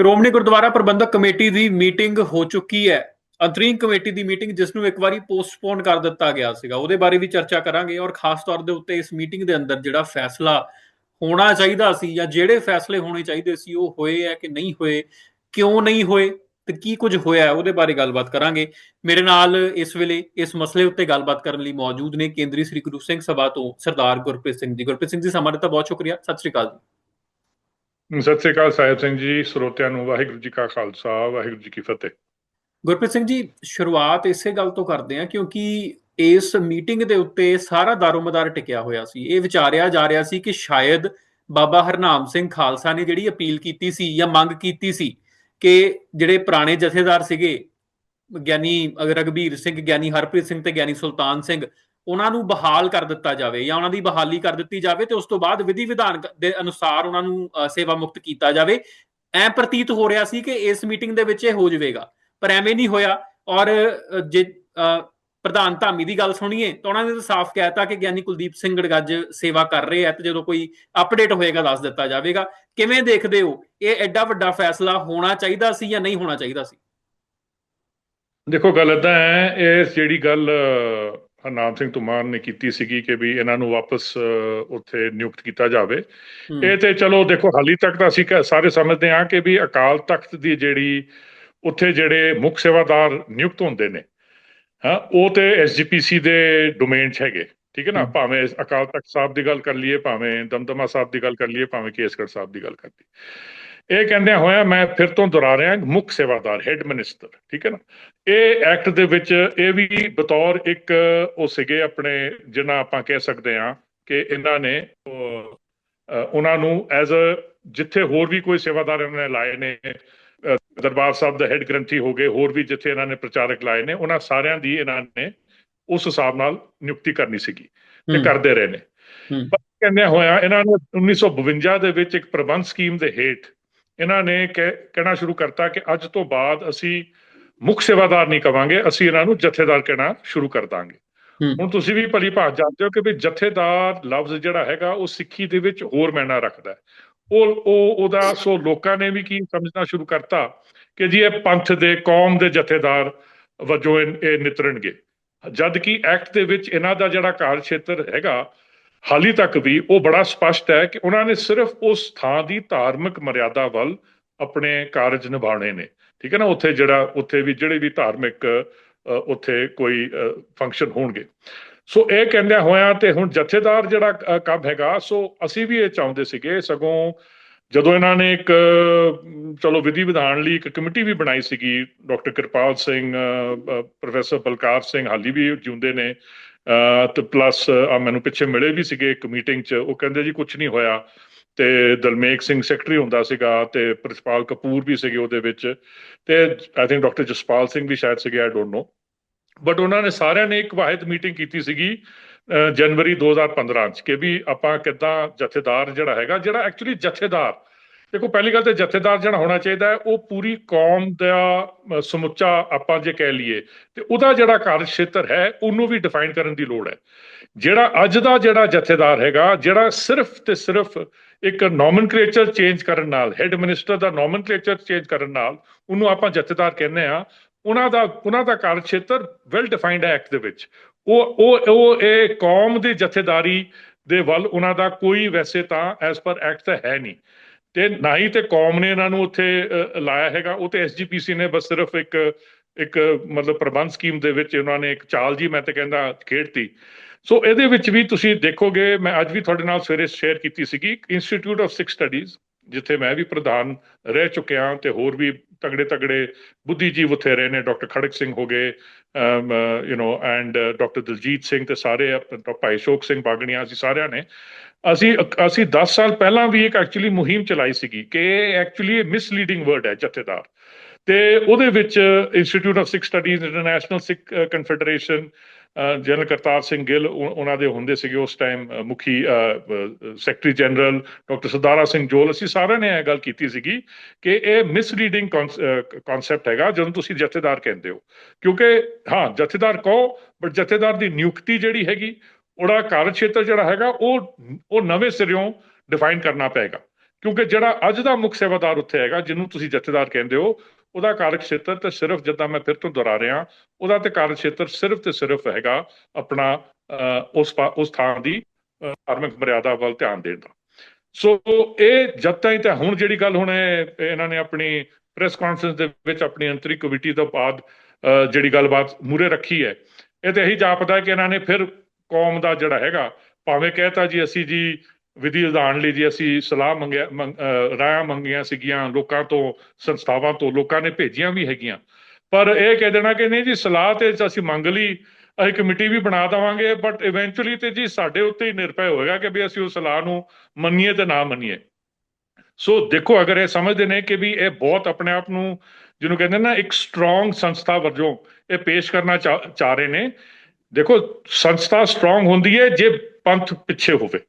Shiromani Gurdwara Prabandhak committee ਦੀ meeting ਹੋ ਚੁੱਕੀ ਹੈ। ਅੰਤਰੀਮ ਕਮੇਟੀ ਦੀ ਮੀਟਿੰਗ ਜਿਸ ਨੂੰ ਇੱਕ ਵਾਰੀ ਪੋਸਟਪੋਨ ਕਰ ਦਿੱਤਾ ਗਿਆ ਸੀਗਾ, ਉਹਦੇ ਬਾਰੇ ਵੀ ਚਰਚਾ ਕਰਾਂਗੇ ਔਰ ਖਾਸ ਤੌਰ ਦੇ ਉੱਤੇ ਇਸ ਮੀਟਿੰਗ ਦੇ ਅੰਦਰ ਜਿਹੜਾ ਫੈਸਲਾ ਹੋਣਾ ਚਾਹੀਦਾ ਸੀ ਜਾਂ ਜਿਹੜੇ ਫੈਸਲੇ ਹੋਣੇ ਚਾਹੀਦੇ ਸੀ, ਉਹ ਹੋਏ ਹੈ ਕਿ ਨਹੀਂ ਹੋਏ, ਕਿਉਂ ਨਹੀਂ ਹੋਏ ਤੇ ਕੀ ਕੁਝ ਹੋਇਆ ਉਹਦੇ ਬਾਰੇ ਗੱਲਬਾਤ ਕਰਾਂਗੇ। ਮੇਰੇ ਨਾਲ ਇਸ ਵੇਲੇ ਇਸ ਮਸਲੇ ਉੱਤੇ ਗੱਲਬਾਤ ਕਰਨ ਲਈ ਮੌਜੂਦ ਨੇ ਕੇਂਦਰੀ ਸ੍ਰੀ ਗੁਰੂ ਸਿੰਘ ਸਭਾ ਤੋਂ ਸਰਦਾਰ ਗੁਰਪ੍ਰੀਤ ਸਿੰਘ ਜੀ। ਗੁਰਪ੍ਰੀਤ ਸਿੰਘ ਜੀ, ਸਮਾਂ ਦਿੱਤਾ, ਬਹੁਤ ਸ਼ੁਕਰੀਆ। ਸਤਿ ਸ਼੍ਰੀ ਅਕਾਲ ਜੀ। ਸਤਿ ਸ੍ਰੀ ਅਕਾਲ ਸਾਹਿਬ ਸਿੰਘ ਜੀ, ਸਰੋਤਿਆਂ ਨੂੰ ਵਾਹਿਗੁਰੂ ਜੀ ਕਾ ਖਾਲਸਾ, ਵਾਹਿਗੁਰੂ ਜੀ ਕੀ ਫਤਿਹ। ਗੁਰਪ੍ਰੀਤ ਸਿੰਘ ਜੀ, ਸ਼ੁਰੂਆਤ ਇਸੇ ਗੱਲ ਤੋਂ ਕਰਦੇ ਹਾਂ ਕਿਉਂਕਿ ਇਸ ਮੀਟਿੰਗ ਦੇ ਉੱਤੇ ਸਾਰਾ ਦਾਰੋਮਦਾਰ ਟਿਕਿਆ ਹੋਇਆ ਸੀ। ਇਹ ਵਿਚਾਰਿਆ ਜਾ ਰਿਹਾ ਸੀ ਕਿ ਸ਼ਾਇਦ ਬਾਬਾ ਹਰਨਾਮ ਸਿੰਘ ਖਾਲਸਾ ਨੇ ਜਿਹੜੀ ਅਪੀਲ ਕੀਤੀ ਸੀ ਜਾਂ ਮੰਗ ਕੀਤੀ ਸੀ ਕਿ ਜਿਹੜੇ ਪੁਰਾਣੇ ਜਥੇਦਾਰ ਸੀਗੇ, ਗਿਆਨੀ ਰਗਬੀਰ ਸਿੰਘ, ਗਿਆਨੀ ਹਰਪ੍ਰੀਤ ਸਿੰਘ ਤੇ ਗਿਆਨੀ ਸੁਲਤਾਨ ਸਿੰਘ ਉਹਨਾਂ ਨੂੰ ਬਹਾਲ ਕਰ ਦਿੱਤਾ ਜਾਵੇ ਜਾਂ ਉਹਨਾਂ ਦੀ ਬਹਾਲੀ ਕਰ ਦਿੱਤੀ ਜਾਵੇ ਤੇ ਉਸ ਤੋਂ ਬਾਅਦ ਵਿਧੀ ਵਿਧਾਨ ਦੇ ਅਨੁਸਾਰ ਉਹਨਾਂ ਨੂੰ ਸੇਵਾ ਮੁਕਤ ਕੀਤਾ ਜਾਵੇ। ਐ ਪ੍ਰਤੀਤ ਹੋ ਰਿਹਾ ਸੀ ਕਿ ਇਸ ਮੀਟਿੰਗ ਦੇ ਵਿੱਚ ਇਹ ਹੋ ਜਾਵੇਗਾ, ਪਰ ਐਵੇਂ ਨਹੀਂ ਹੋਇਆ ਔਰ ਜੇ ਪ੍ਰਧਾਨ ਧਾਮੀ ਦੀ ਗੱਲ ਸੁਣੀਏ ਤਾਂ ਉਹਨਾਂ ਨੇ ਤਾਂ ਸਾਫ਼ ਕਹਿਤਾ ਕਿ ਗਿਆਨੀ ਕੁਲਦੀਪ ਸਿੰਘ ਗੜਗੱਜ ਸੇਵਾ ਕਰ ਰਹੇ ਆ ਤੇ ਜਦੋਂ ਕੋਈ ਅਪਡੇਟ ਹੋਏਗਾ ਦੱਸ ਦਿੱਤਾ ਜਾਵੇਗਾ। ਕਿਵੇਂ ਦੇਖਦੇ ਹੋ? ਇਹ ਐਡਾ ਵੱਡਾ ਫੈਸਲਾ ਹੋਣਾ ਚਾਹੀਦਾ ਸੀ ਜਾਂ ਨਹੀਂ ਹੋਣਾ ਚਾਹੀਦਾ ਸੀ? ਦੇਖੋ ਗੱਲ ਏਦਾਂ ਹੈ ਇਹ ਜਿਹੜੀ ਗੱਲ ਹਰਨਾਮ ਸਿੰਘ ਤੁਮਾਨ ਨੇ ਕੀਤੀ ਸੀਗੀ ਕਿ ਵੀ ਇਹਨਾਂ ਨੂੰ ਵਾਪਸ ਉੱਥੇ ਨਿਯੁਕਤ ਕੀਤਾ ਜਾਵੇ। ਇਹ ਤੇ ਚਲੋ ਦੇਖੋ ਹਾਲੀ ਤੱਕ ਤਾਂ ਅਸੀਂ ਸਾਰੇ ਸਮਝਦੇ ਹਾਂ ਕਿ ਵੀ ਅਕਾਲ ਤਖਤ ਦੀ ਜਿਹੜੀ ਉੱਥੇ ਜਿਹੜੇ ਮੁੱਖ ਸੇਵਾਦਾਰ ਨਿਯੁਕਤ ਹੁੰਦੇ ਨੇ ਹਾਂ ਉਹ ਤੇ ਐਸਜੀਪੀਸੀ ਦੇ ਡੋਮੇਨ 'ਚ ਹੈਗੇ ਠੀਕ ਹੈ ਨਾ। ਭਾਵੇਂ ਅਕਾਲ ਤਖਤ ਸਾਹਿਬ ਦੀ ਗੱਲ ਕਰ ਲਈਏ ਭਾਵੇਂ ਦਮਦਮਾ ਸਾਹਿਬ ਦੀ ਗੱਲ ਕਰ ਲਈਏ ਭਾਵੇਂ ਕੇਸਗੜ੍ਹ ਸਾਹਿਬ ਦੀ ਗੱਲ ਕਰ ਲਈਏ। ਇਹ ਕਹਿੰਦੇ ਹੋਇਆ ਮੈਂ ਫਿਰ ਤੋਂ ਦੁਹਰਾ ਰਿਹਾ ਮੁੱਖ ਸੇਵਾਦਾਰ ਹੈਡ ਮਿਨਿਸਟਰ ਠੀਕ ਹੈ ਨਾ? ਇਹ ਐਕਟ ਦੇ ਵਿੱਚ ਇਹ ਵੀ ਬਤੌਰ ਇੱਕ ਉਹ ਸੀਗੇ ਆਪਣੇ ਜਿਹਨਾਂ ਆਪਾਂ ਕਹਿ ਸਕਦੇ ਹਾਂ ਕਿ ਇਹਨਾਂ ਨੇ ਉਹਨਾਂ ਨੂੰ ਐਜ਼ ਅ ਜਿੱਥੇ ਹੋਰ ਵੀ ਕੋਈ ਸੇਵਾਦਾਰ ਇਹਨਾਂ ਨੇ ਲਾਏ ਨੇ ਦਰਬਾਰ ਸਾਹਿਬ ਦਾ ਹੈਡ ਗ੍ਰੰਥੀ ਹੋ ਗਏ ਹੋਰ ਵੀ ਜਿੱਥੇ ਇਹਨਾਂ ਨੇ ਪ੍ਰਚਾਰਕ ਲਾਏ ਨੇ ਉਹਨਾਂ ਸਾਰਿਆਂ ਦੀ ਇਹਨਾਂ ਨੇ ਉਸ ਹਿਸਾਬ ਨਾਲ ਨਿਯੁਕਤੀ ਕਰਨੀ ਸੀਗੀ ਤੇ ਕਰਦੇ ਰਹੇ ਨੇ। ਕਹਿੰਦੇ ਹੋਇਆ ਇਹਨਾਂ ਨੇ 1952 ਦੇ ਵਿੱਚ ਇੱਕ ਪ੍ਰਬੰਧ ਸਕੀਮ ਦੇ ਹੇਠ ਇਹਨਾਂ ਨੇ ਕਹਿ- ਕਹਿਣਾ ਸ਼ੁਰੂ ਕਰਤਾ ਕਿ ਅੱਜ ਤੋਂ ਬਾਅਦ ਅਸੀਂ ਮੁੱਖ ਸੇਵਾਦਾਰ ਨਹੀਂ ਕਵਾਂਗੇ ਅਸੀਂ ਇਹਨਾਂ ਨੂੰ ਜਥੇਦਾਰ ਕਹਿਣਾ ਸ਼ੁਰੂ ਕਰ ਦਾਂਗੇ। ਹੁਣ ਤੁਸੀਂ ਵੀ ਭਲੀ ਭਾਂਤ ਜਾਣਦੇ ਹੋ ਕਿ ਵੀ ਜਥੇਦਾਰ ਲਫ਼ਜ਼ ਜਿਹੜਾ ਹੈਗਾ ਉਹ ਸਿੱਖੀ ਦੇ ਵਿੱਚ ਹੋਰ ਮਾਇਨਾ ਰੱਖਦਾ ਹੈ। ਉਹ ਉਹ ਉਹਦਾ ਸੋ ਲੋਕਾਂ ਨੇ ਵੀ ਕੀ ਸਮਝਣਾ ਸ਼ੁਰੂ ਕਰਤਾ ਕਿ ਜੀ ਇਹ ਪੰਥ ਦੇ ਕੌਮ ਦੇ ਜਥੇਦਾਰ ਵਜੋਂ ਇਹ ਨਿਤਰਨਗੇ। ਜਦ ਕਿ ਐਕਟ ਦੇ ਵਿੱਚ ਇਹਨਾਂ ਦਾ ਜਿਹੜਾ ਕਾਰਜ ਖੇਤਰ ਹੈਗਾ ਹਾਲੀ ਤੱਕ ਵੀ ਉਹ ਬੜਾ ਸਪਸ਼ਟ ਹੈ ਕਿ ਉਹਨਾਂ ਨੇ ਸਿਰਫ ਉਸ ਥਾਂ ਦੀ ਧਾਰਮਿਕ ਮਰਿਆਦਾ ਵੱਲ ਆਪਣੇ ਕਾਰਜ ਨਿਭਾਉਣੇ ਨੇ। ਠੀਕ ਹੈ ਨਾ? ਉੱਥੇ ਜਿਹੜਾ, ਉੱਥੇ ਵੀ ਜਿਹੜੇ ਵੀ ਧਾਰਮਿਕ ਉੱਥੇ ਕੋਈ ਫੰਕਸ਼ਨ ਹੋਣਗੇ। ਸੋ ਇਹ ਕਹਿੰਦਿਆਂ ਹੋਇਆਂ ਤੇ ਹੁਣ ਜਥੇਦਾਰ ਜਿਹੜਾ ਕੰਮ ਹੈਗਾ, ਸੋ ਅਸੀਂ ਵੀ ਇਹ ਚਾਹੁੰਦੇ ਸੀਗੇ ਸਗੋਂ ਜਦੋਂ ਇਹਨਾਂ ਨੇ ਇੱਕ, ਚਲੋ ਵਿਧੀ ਵਿਧਾਨ ਲਈ ਇੱਕ ਕਮੇਟੀ ਵੀ ਬਣਾਈ ਸੀਗੀ, ਡਾਕਟਰ ਕਿਰਪਾਲ ਸਿੰਘ ਪ੍ਰੋਫੈਸਰ ਬਲਕਾਰ ਸਿੰਘ ਹਾਲੀ ਵੀ ਜਿਉਂਦੇ ਨੇ ਤੇ ਪਲੱਸ ਆ ਮੈਨੂੰ ਪਿੱਛੇ ਮਿਲੇ ਵੀ ਸੀਗੇ ਇੱਕ ਮੀਟਿੰਗ 'ਚ ਉਹ ਕਹਿੰਦੇ ਜੀ ਕੁਝ ਨਹੀਂ ਹੋਇਆ। ਤੇ ਦਲਮੇਕ ਸਿੰਘ ਸੈਕਟਰੀ ਹੁੰਦਾ ਸੀਗਾ ਤੇ ਪ੍ਰਿੰਸੀਪਲ ਕਪੂਰ ਵੀ ਸੀਗੇ ਉਹਦੇ ਵਿੱਚ। ਤੇ I think doctor Jaspal Singh ਵੀ ਸ਼ਾਇਦ ਸੀਗੇ ਆਈ ਡੋਨਟ ਨੋ ਬਟ ਉਹਨਾਂ ਨੇ ਸਾਰਿਆਂ ਨੇ ਇੱਕ ਵਾਹਿਦ ਮੀਟਿੰਗ ਕੀਤੀ ਸੀਗੀ ਅ, ਜਨਵਰੀ 2015 ਚ ਕਿ ਵੀ ਆਪਾਂ ਕਿੱਦਾਂ ਜਥੇਦਾਰ ਜਿਹੜਾ ਹੈਗਾ ਜਿਹੜਾ ਐਕਚੁਅਲੀ ਜਥੇਦਾਰ ਦੇਖੋ, ਪਹਿਲੀ ਗੱਲ ਤੇ ਜਥੇਦਾਰ ਜਿਹੜਾ ਹੋਣਾ ਚਾਹੀਦਾ ਉਹ ਪੂਰੀ ਕੌਮ ਦਾ ਸਮੁੱਚਾ ਆਪਾਂ ਜੇ ਕਹਿ ਲਈਏ, ਤੇ ਉਹਦਾ ਜਿਹੜਾ ਕਾਰਜ ਖੇਤਰ ਹੈ, ਉਹਨੂੰ ਵੀ ਡਿਫਾਈਨ ਕਰਨ ਦੀ ਲੋੜ ਹੈ। ਜਿਹੜਾ ਅੱਜ ਦਾ ਜਿਹੜਾ ਜਥੇਦਾਰ ਹੈਗਾ, ਜਿਹੜਾ ਸਿਰਫ ਤੇ ਸਿਰਫ ਇੱਕ ਨੋਮਨਕਲੇਚਰ ਚੇਂਜ ਕਰਨ ਨਾਲ ਹੈੱਡ ਮਿਨਿਸਟਰ ਦਾ ਨੋਮਨਕਲੇਚਰ ਚੇਂਜ ਕਰਨ ਨਾਲ, ਉਹਨੂੰ ਆਪਾਂ ਜਥੇਦਾਰ ਕਹਿੰਦੇ ਆ ਉਹਨਾਂ ਦਾ ਉਹਨਾਂ ਦਾ ਕਾਰਜ ਖੇਤਰ ਵੈਲ ਡਿਫਾਈਨਡ ਹੈ ਐਕਟ ਦੇ ਵਿੱਚ। ਉਹ ਉਹ ਉਹ ਇਹ ਕੌਮ ਦੀ ਜਥੇਦਾਰੀ ਦੇ ਵੱਲ ਉਹਨਾਂ ਦਾ ਕੋਈ ਵੈਸੇ ਤਾਂ ਐਸ ਪਰ ਐਕਟ ਤਾਂ ਹੈ ਨਹੀਂ। ਤੇ ਨਾ ਹੀ ਤੇ ਕੌਮ ਨੇ ਇਹਨਾਂ ਨੂੰ ਉੱਥੇ ਲਾਇਆ ਹੈਗਾ। ਉਹ ਤੇ ਐਸਜੀਪੀਸੀ ਨੇ ਬਸ ਸਿਰਫ ਇੱਕ ਇੱਕ, ਮਤਲਬ ਪ੍ਰਬੰਧ ਸਕੀਮ ਦੇ ਵਿੱਚ ਉਹਨਾਂ ਨੇ ਇੱਕ ਚਾਲ ਜੀ ਮੈਂ ਤੇ ਕਹਿੰਦਾ ਖੇਡਤੀ। ਸੋ ਇਹਦੇ ਵਿੱਚ ਵੀ ਤੁਸੀਂ ਦੇਖੋਗੇ, ਮੈਂ ਅੱਜ ਵੀ ਤੁਹਾਡੇ ਨਾਲ ਸਵੇਰੇ ਸ਼ੇਅਰ ਕੀਤੀ ਸੀਗੀ ਇੰਸਟੀਚਿਊਟ ਆਫ ਸਿੱਖ ਸਟੱਡੀਜ਼ ਜਿੱਥੇ ਮੈਂ ਵੀ ਪ੍ਰਧਾਨ ਰਹਿ ਚੁੱਕਿਆ ਤੇ ਹੋਰ ਵੀ ਤਗੜੇ ਤਗੜੇ ਬੁੱਧੀਜੀਵ ਉੱਥੇ ਰਹੇ ਨੇ ਡਾਕਟਰ ਖੜਕ ਸਿੰਘ ਹੋ ਗਏ you know and doctor Daljit Singh ਤੇ ਸਾਰੇ ਆਪਣੇ ਭਾਈ ਸ਼ੋਕ ਸਿੰਘ ਬਾਗਣੀਆਂ, ਅਸੀਂ ਸਾਰਿਆਂ ਨੇ। ਅਸੀਂ ਅਸੀਂ 10 ਸਾਲ ਪਹਿਲਾਂ ਵੀ ਇੱਕ ਐਕਚੁਅਲੀ ਮੁਹਿੰਮ ਚਲਾਈ ਸੀਗੀ ਕਿ ਇਹ ਐਕਚੁਅਲੀ ਮਿਸਲੀਡਿੰਗ ਵਰਡ ਹੈ ਜਥੇਦਾਰ। ਤੇ ਉਹਦੇ ਵਿੱਚ institute of Sikh studies international Sikh confederation general Kartar Singh Gill ਉਹਨਾਂ ਦੇ ਹੁੰਦੇ ਸੀਗੇ ਉਸ ਟਾਈਮ ਮੁਖੀ secretary general doctor Sadara Singh Jol ਅਸੀਂ ਸਾਰਿਆਂ ਨੇ ਇਹ ਗੱਲ ਕੀਤੀ ਸੀਗੀ ਕਿ ਇਹ ਮਿਸਲੀਡਿੰਗ ਕਨਸੈਪਟ ਹੈਗਾ ਜਦੋਂ ਤੁਸੀਂ ਜਥੇਦਾਰ ਕਹਿੰਦੇ ਹੋ। ਕਿਉਂਕਿ, ਹਾਂ, ਜਥੇਦਾਰ ਕਹੋ ਬਟ ਜਥੇਦਾਰ ਦੀ ਨਿਯੁਕਤੀ ਜਿਹੜੀ ਹੈਗੀ ਉਹਦਾ ਕਾਰਜ ਖੇਤਰ ਜਿਹੜਾ ਹੈਗਾ, ਉਹ ਉਹ ਨਵੇਂ ਸਿਰਿਓਂ ਡਿਫਾਈਨ ਕਰਨਾ ਪਏਗਾ। ਕਿਉਂਕਿ ਜਿਹੜਾ ਅੱਜ ਦਾ ਮੁੱਖ ਸੇਵਾਦਾਰ ਉੱਥੇ ਹੈਗਾ, ਜਿਹਨੂੰ ਤੁਸੀਂ ਜਥੇਦਾਰ ਕਹਿੰਦੇ ਹੋ, ਉਹਦਾ ਕਾਰਜ ਖੇਤਰ ਤੇ ਸਿਰਫ ਜਿੱਦਾਂ ਮੈਂ ਫਿਰ ਤੋਂ ਦੁਹਰਾ ਰਿਹਾ, ਉਹਦਾ ਤੇ ਕਾਰਜ ਖੇਤਰ ਸਿਰਫ ਤੇ ਸਿਰਫ ਹੈਗਾ ਆਪਣਾ ਉਸ ਉਸ ਥਾਂ ਦੀ ਧਾਰਮਿਕ ਮਰਿਆਦਾ ਵੱਲ ਧਿਆਨ ਦੇਣ ਦਾ। ਸੋ ਇਹ ਜਦ ਤਾਈਂ ਤਾਂ ਹੁਣ ਜਿਹੜੀ ਗੱਲ ਹੁਣ ਇਹਨਾਂ ਨੇ ਆਪਣੀ ਪ੍ਰੈਸ ਕਾਨਫਰੰਸ ਦੇ ਵਿੱਚ ਆਪਣੀ ਅੰਤਰੀ ਕਮੇਟੀ ਤੋਂ ਬਾਅਦ ਜਿਹੜੀ ਗੱਲਬਾਤ ਮੂਰੇ ਰੱਖੀ ਹੈ, ਇਹ ਤੇ ਇਹੀ ਜਾਪਦਾ ਕਿ ਇਹਨਾਂ ਨੇ ਫਿਰ ਕੌਮ ਦਾ ਜਿਹੜਾ ਹੈਗਾ, ਭਾਵੇਂ ਕਹਿਤਾ ਜੀ ਅਸੀਂ ਜੀ ਵਿਧੀ ਵਿਧਾਨ ਲਈ ਜੀ ਅਸੀਂ ਸਲਾਹ ਮੰਗਿਆ ਰਾਇਆ ਮੰਗੀਆਂ ਸੀਗੀਆਂ, ਲੋਕਾਂ ਤੋਂ, ਸੰਸਥਾਵਾਂ ਤੋਂ, ਲੋਕਾਂ ਨੇ ਭੇਜੀਆਂ ਵੀ ਹੈਗੀਆਂ। ਪਰ ਇਹ ਕਹਿ ਦੇਣਾ ਕਿ ਨਹੀਂ ਜੀ, ਸਲਾਹ ਤੇ ਅਸੀਂ ਮੰਗ ਲਈ, ਅਸੀਂ ਕਮੇਟੀ ਵੀ ਬਣਾ ਦਵਾਂਗੇ ਬਟ ਇਵੈਂਚੁਅਲੀ ਤੇ ਜੀ ਸਾਡੇ ਉੱਤੇ ਹੀ ਨਿਰਭੈ ਹੋਏਗਾ ਕਿ ਵੀ ਅਸੀਂ ਉਸ ਸਲਾਹ ਨੂੰ ਮੰਨੀਏ ਤੇ ਨਾ ਮੰਨੀਏ। ਸੋ ਦੇਖੋ, ਅਗਰ ਇਹ ਸਮਝਦੇ ਨੇ ਕਿ ਵੀ ਇਹ ਬਹੁਤ ਆਪਣੇ ਆਪ ਨੂੰ, ਜਿਹਨੂੰ ਕਹਿੰਦੇ ਨਾ, ਇੱਕ ਸਟਰੋਂਗ ਸੰਸਥਾ ਵਜੋਂ ਇਹ ਪੇਸ਼ ਕਰਨਾ ਚਾਹ ਰਹੇ ਨੇ ਦੇਖੋ, ਸੰਸਥਾ ਸਟਰੋਂਗ ਹੁੰਦੀ ਹੈ ਜੇ ਪੰਥ ਪਿੱਛੇ ਹੋਵੇ।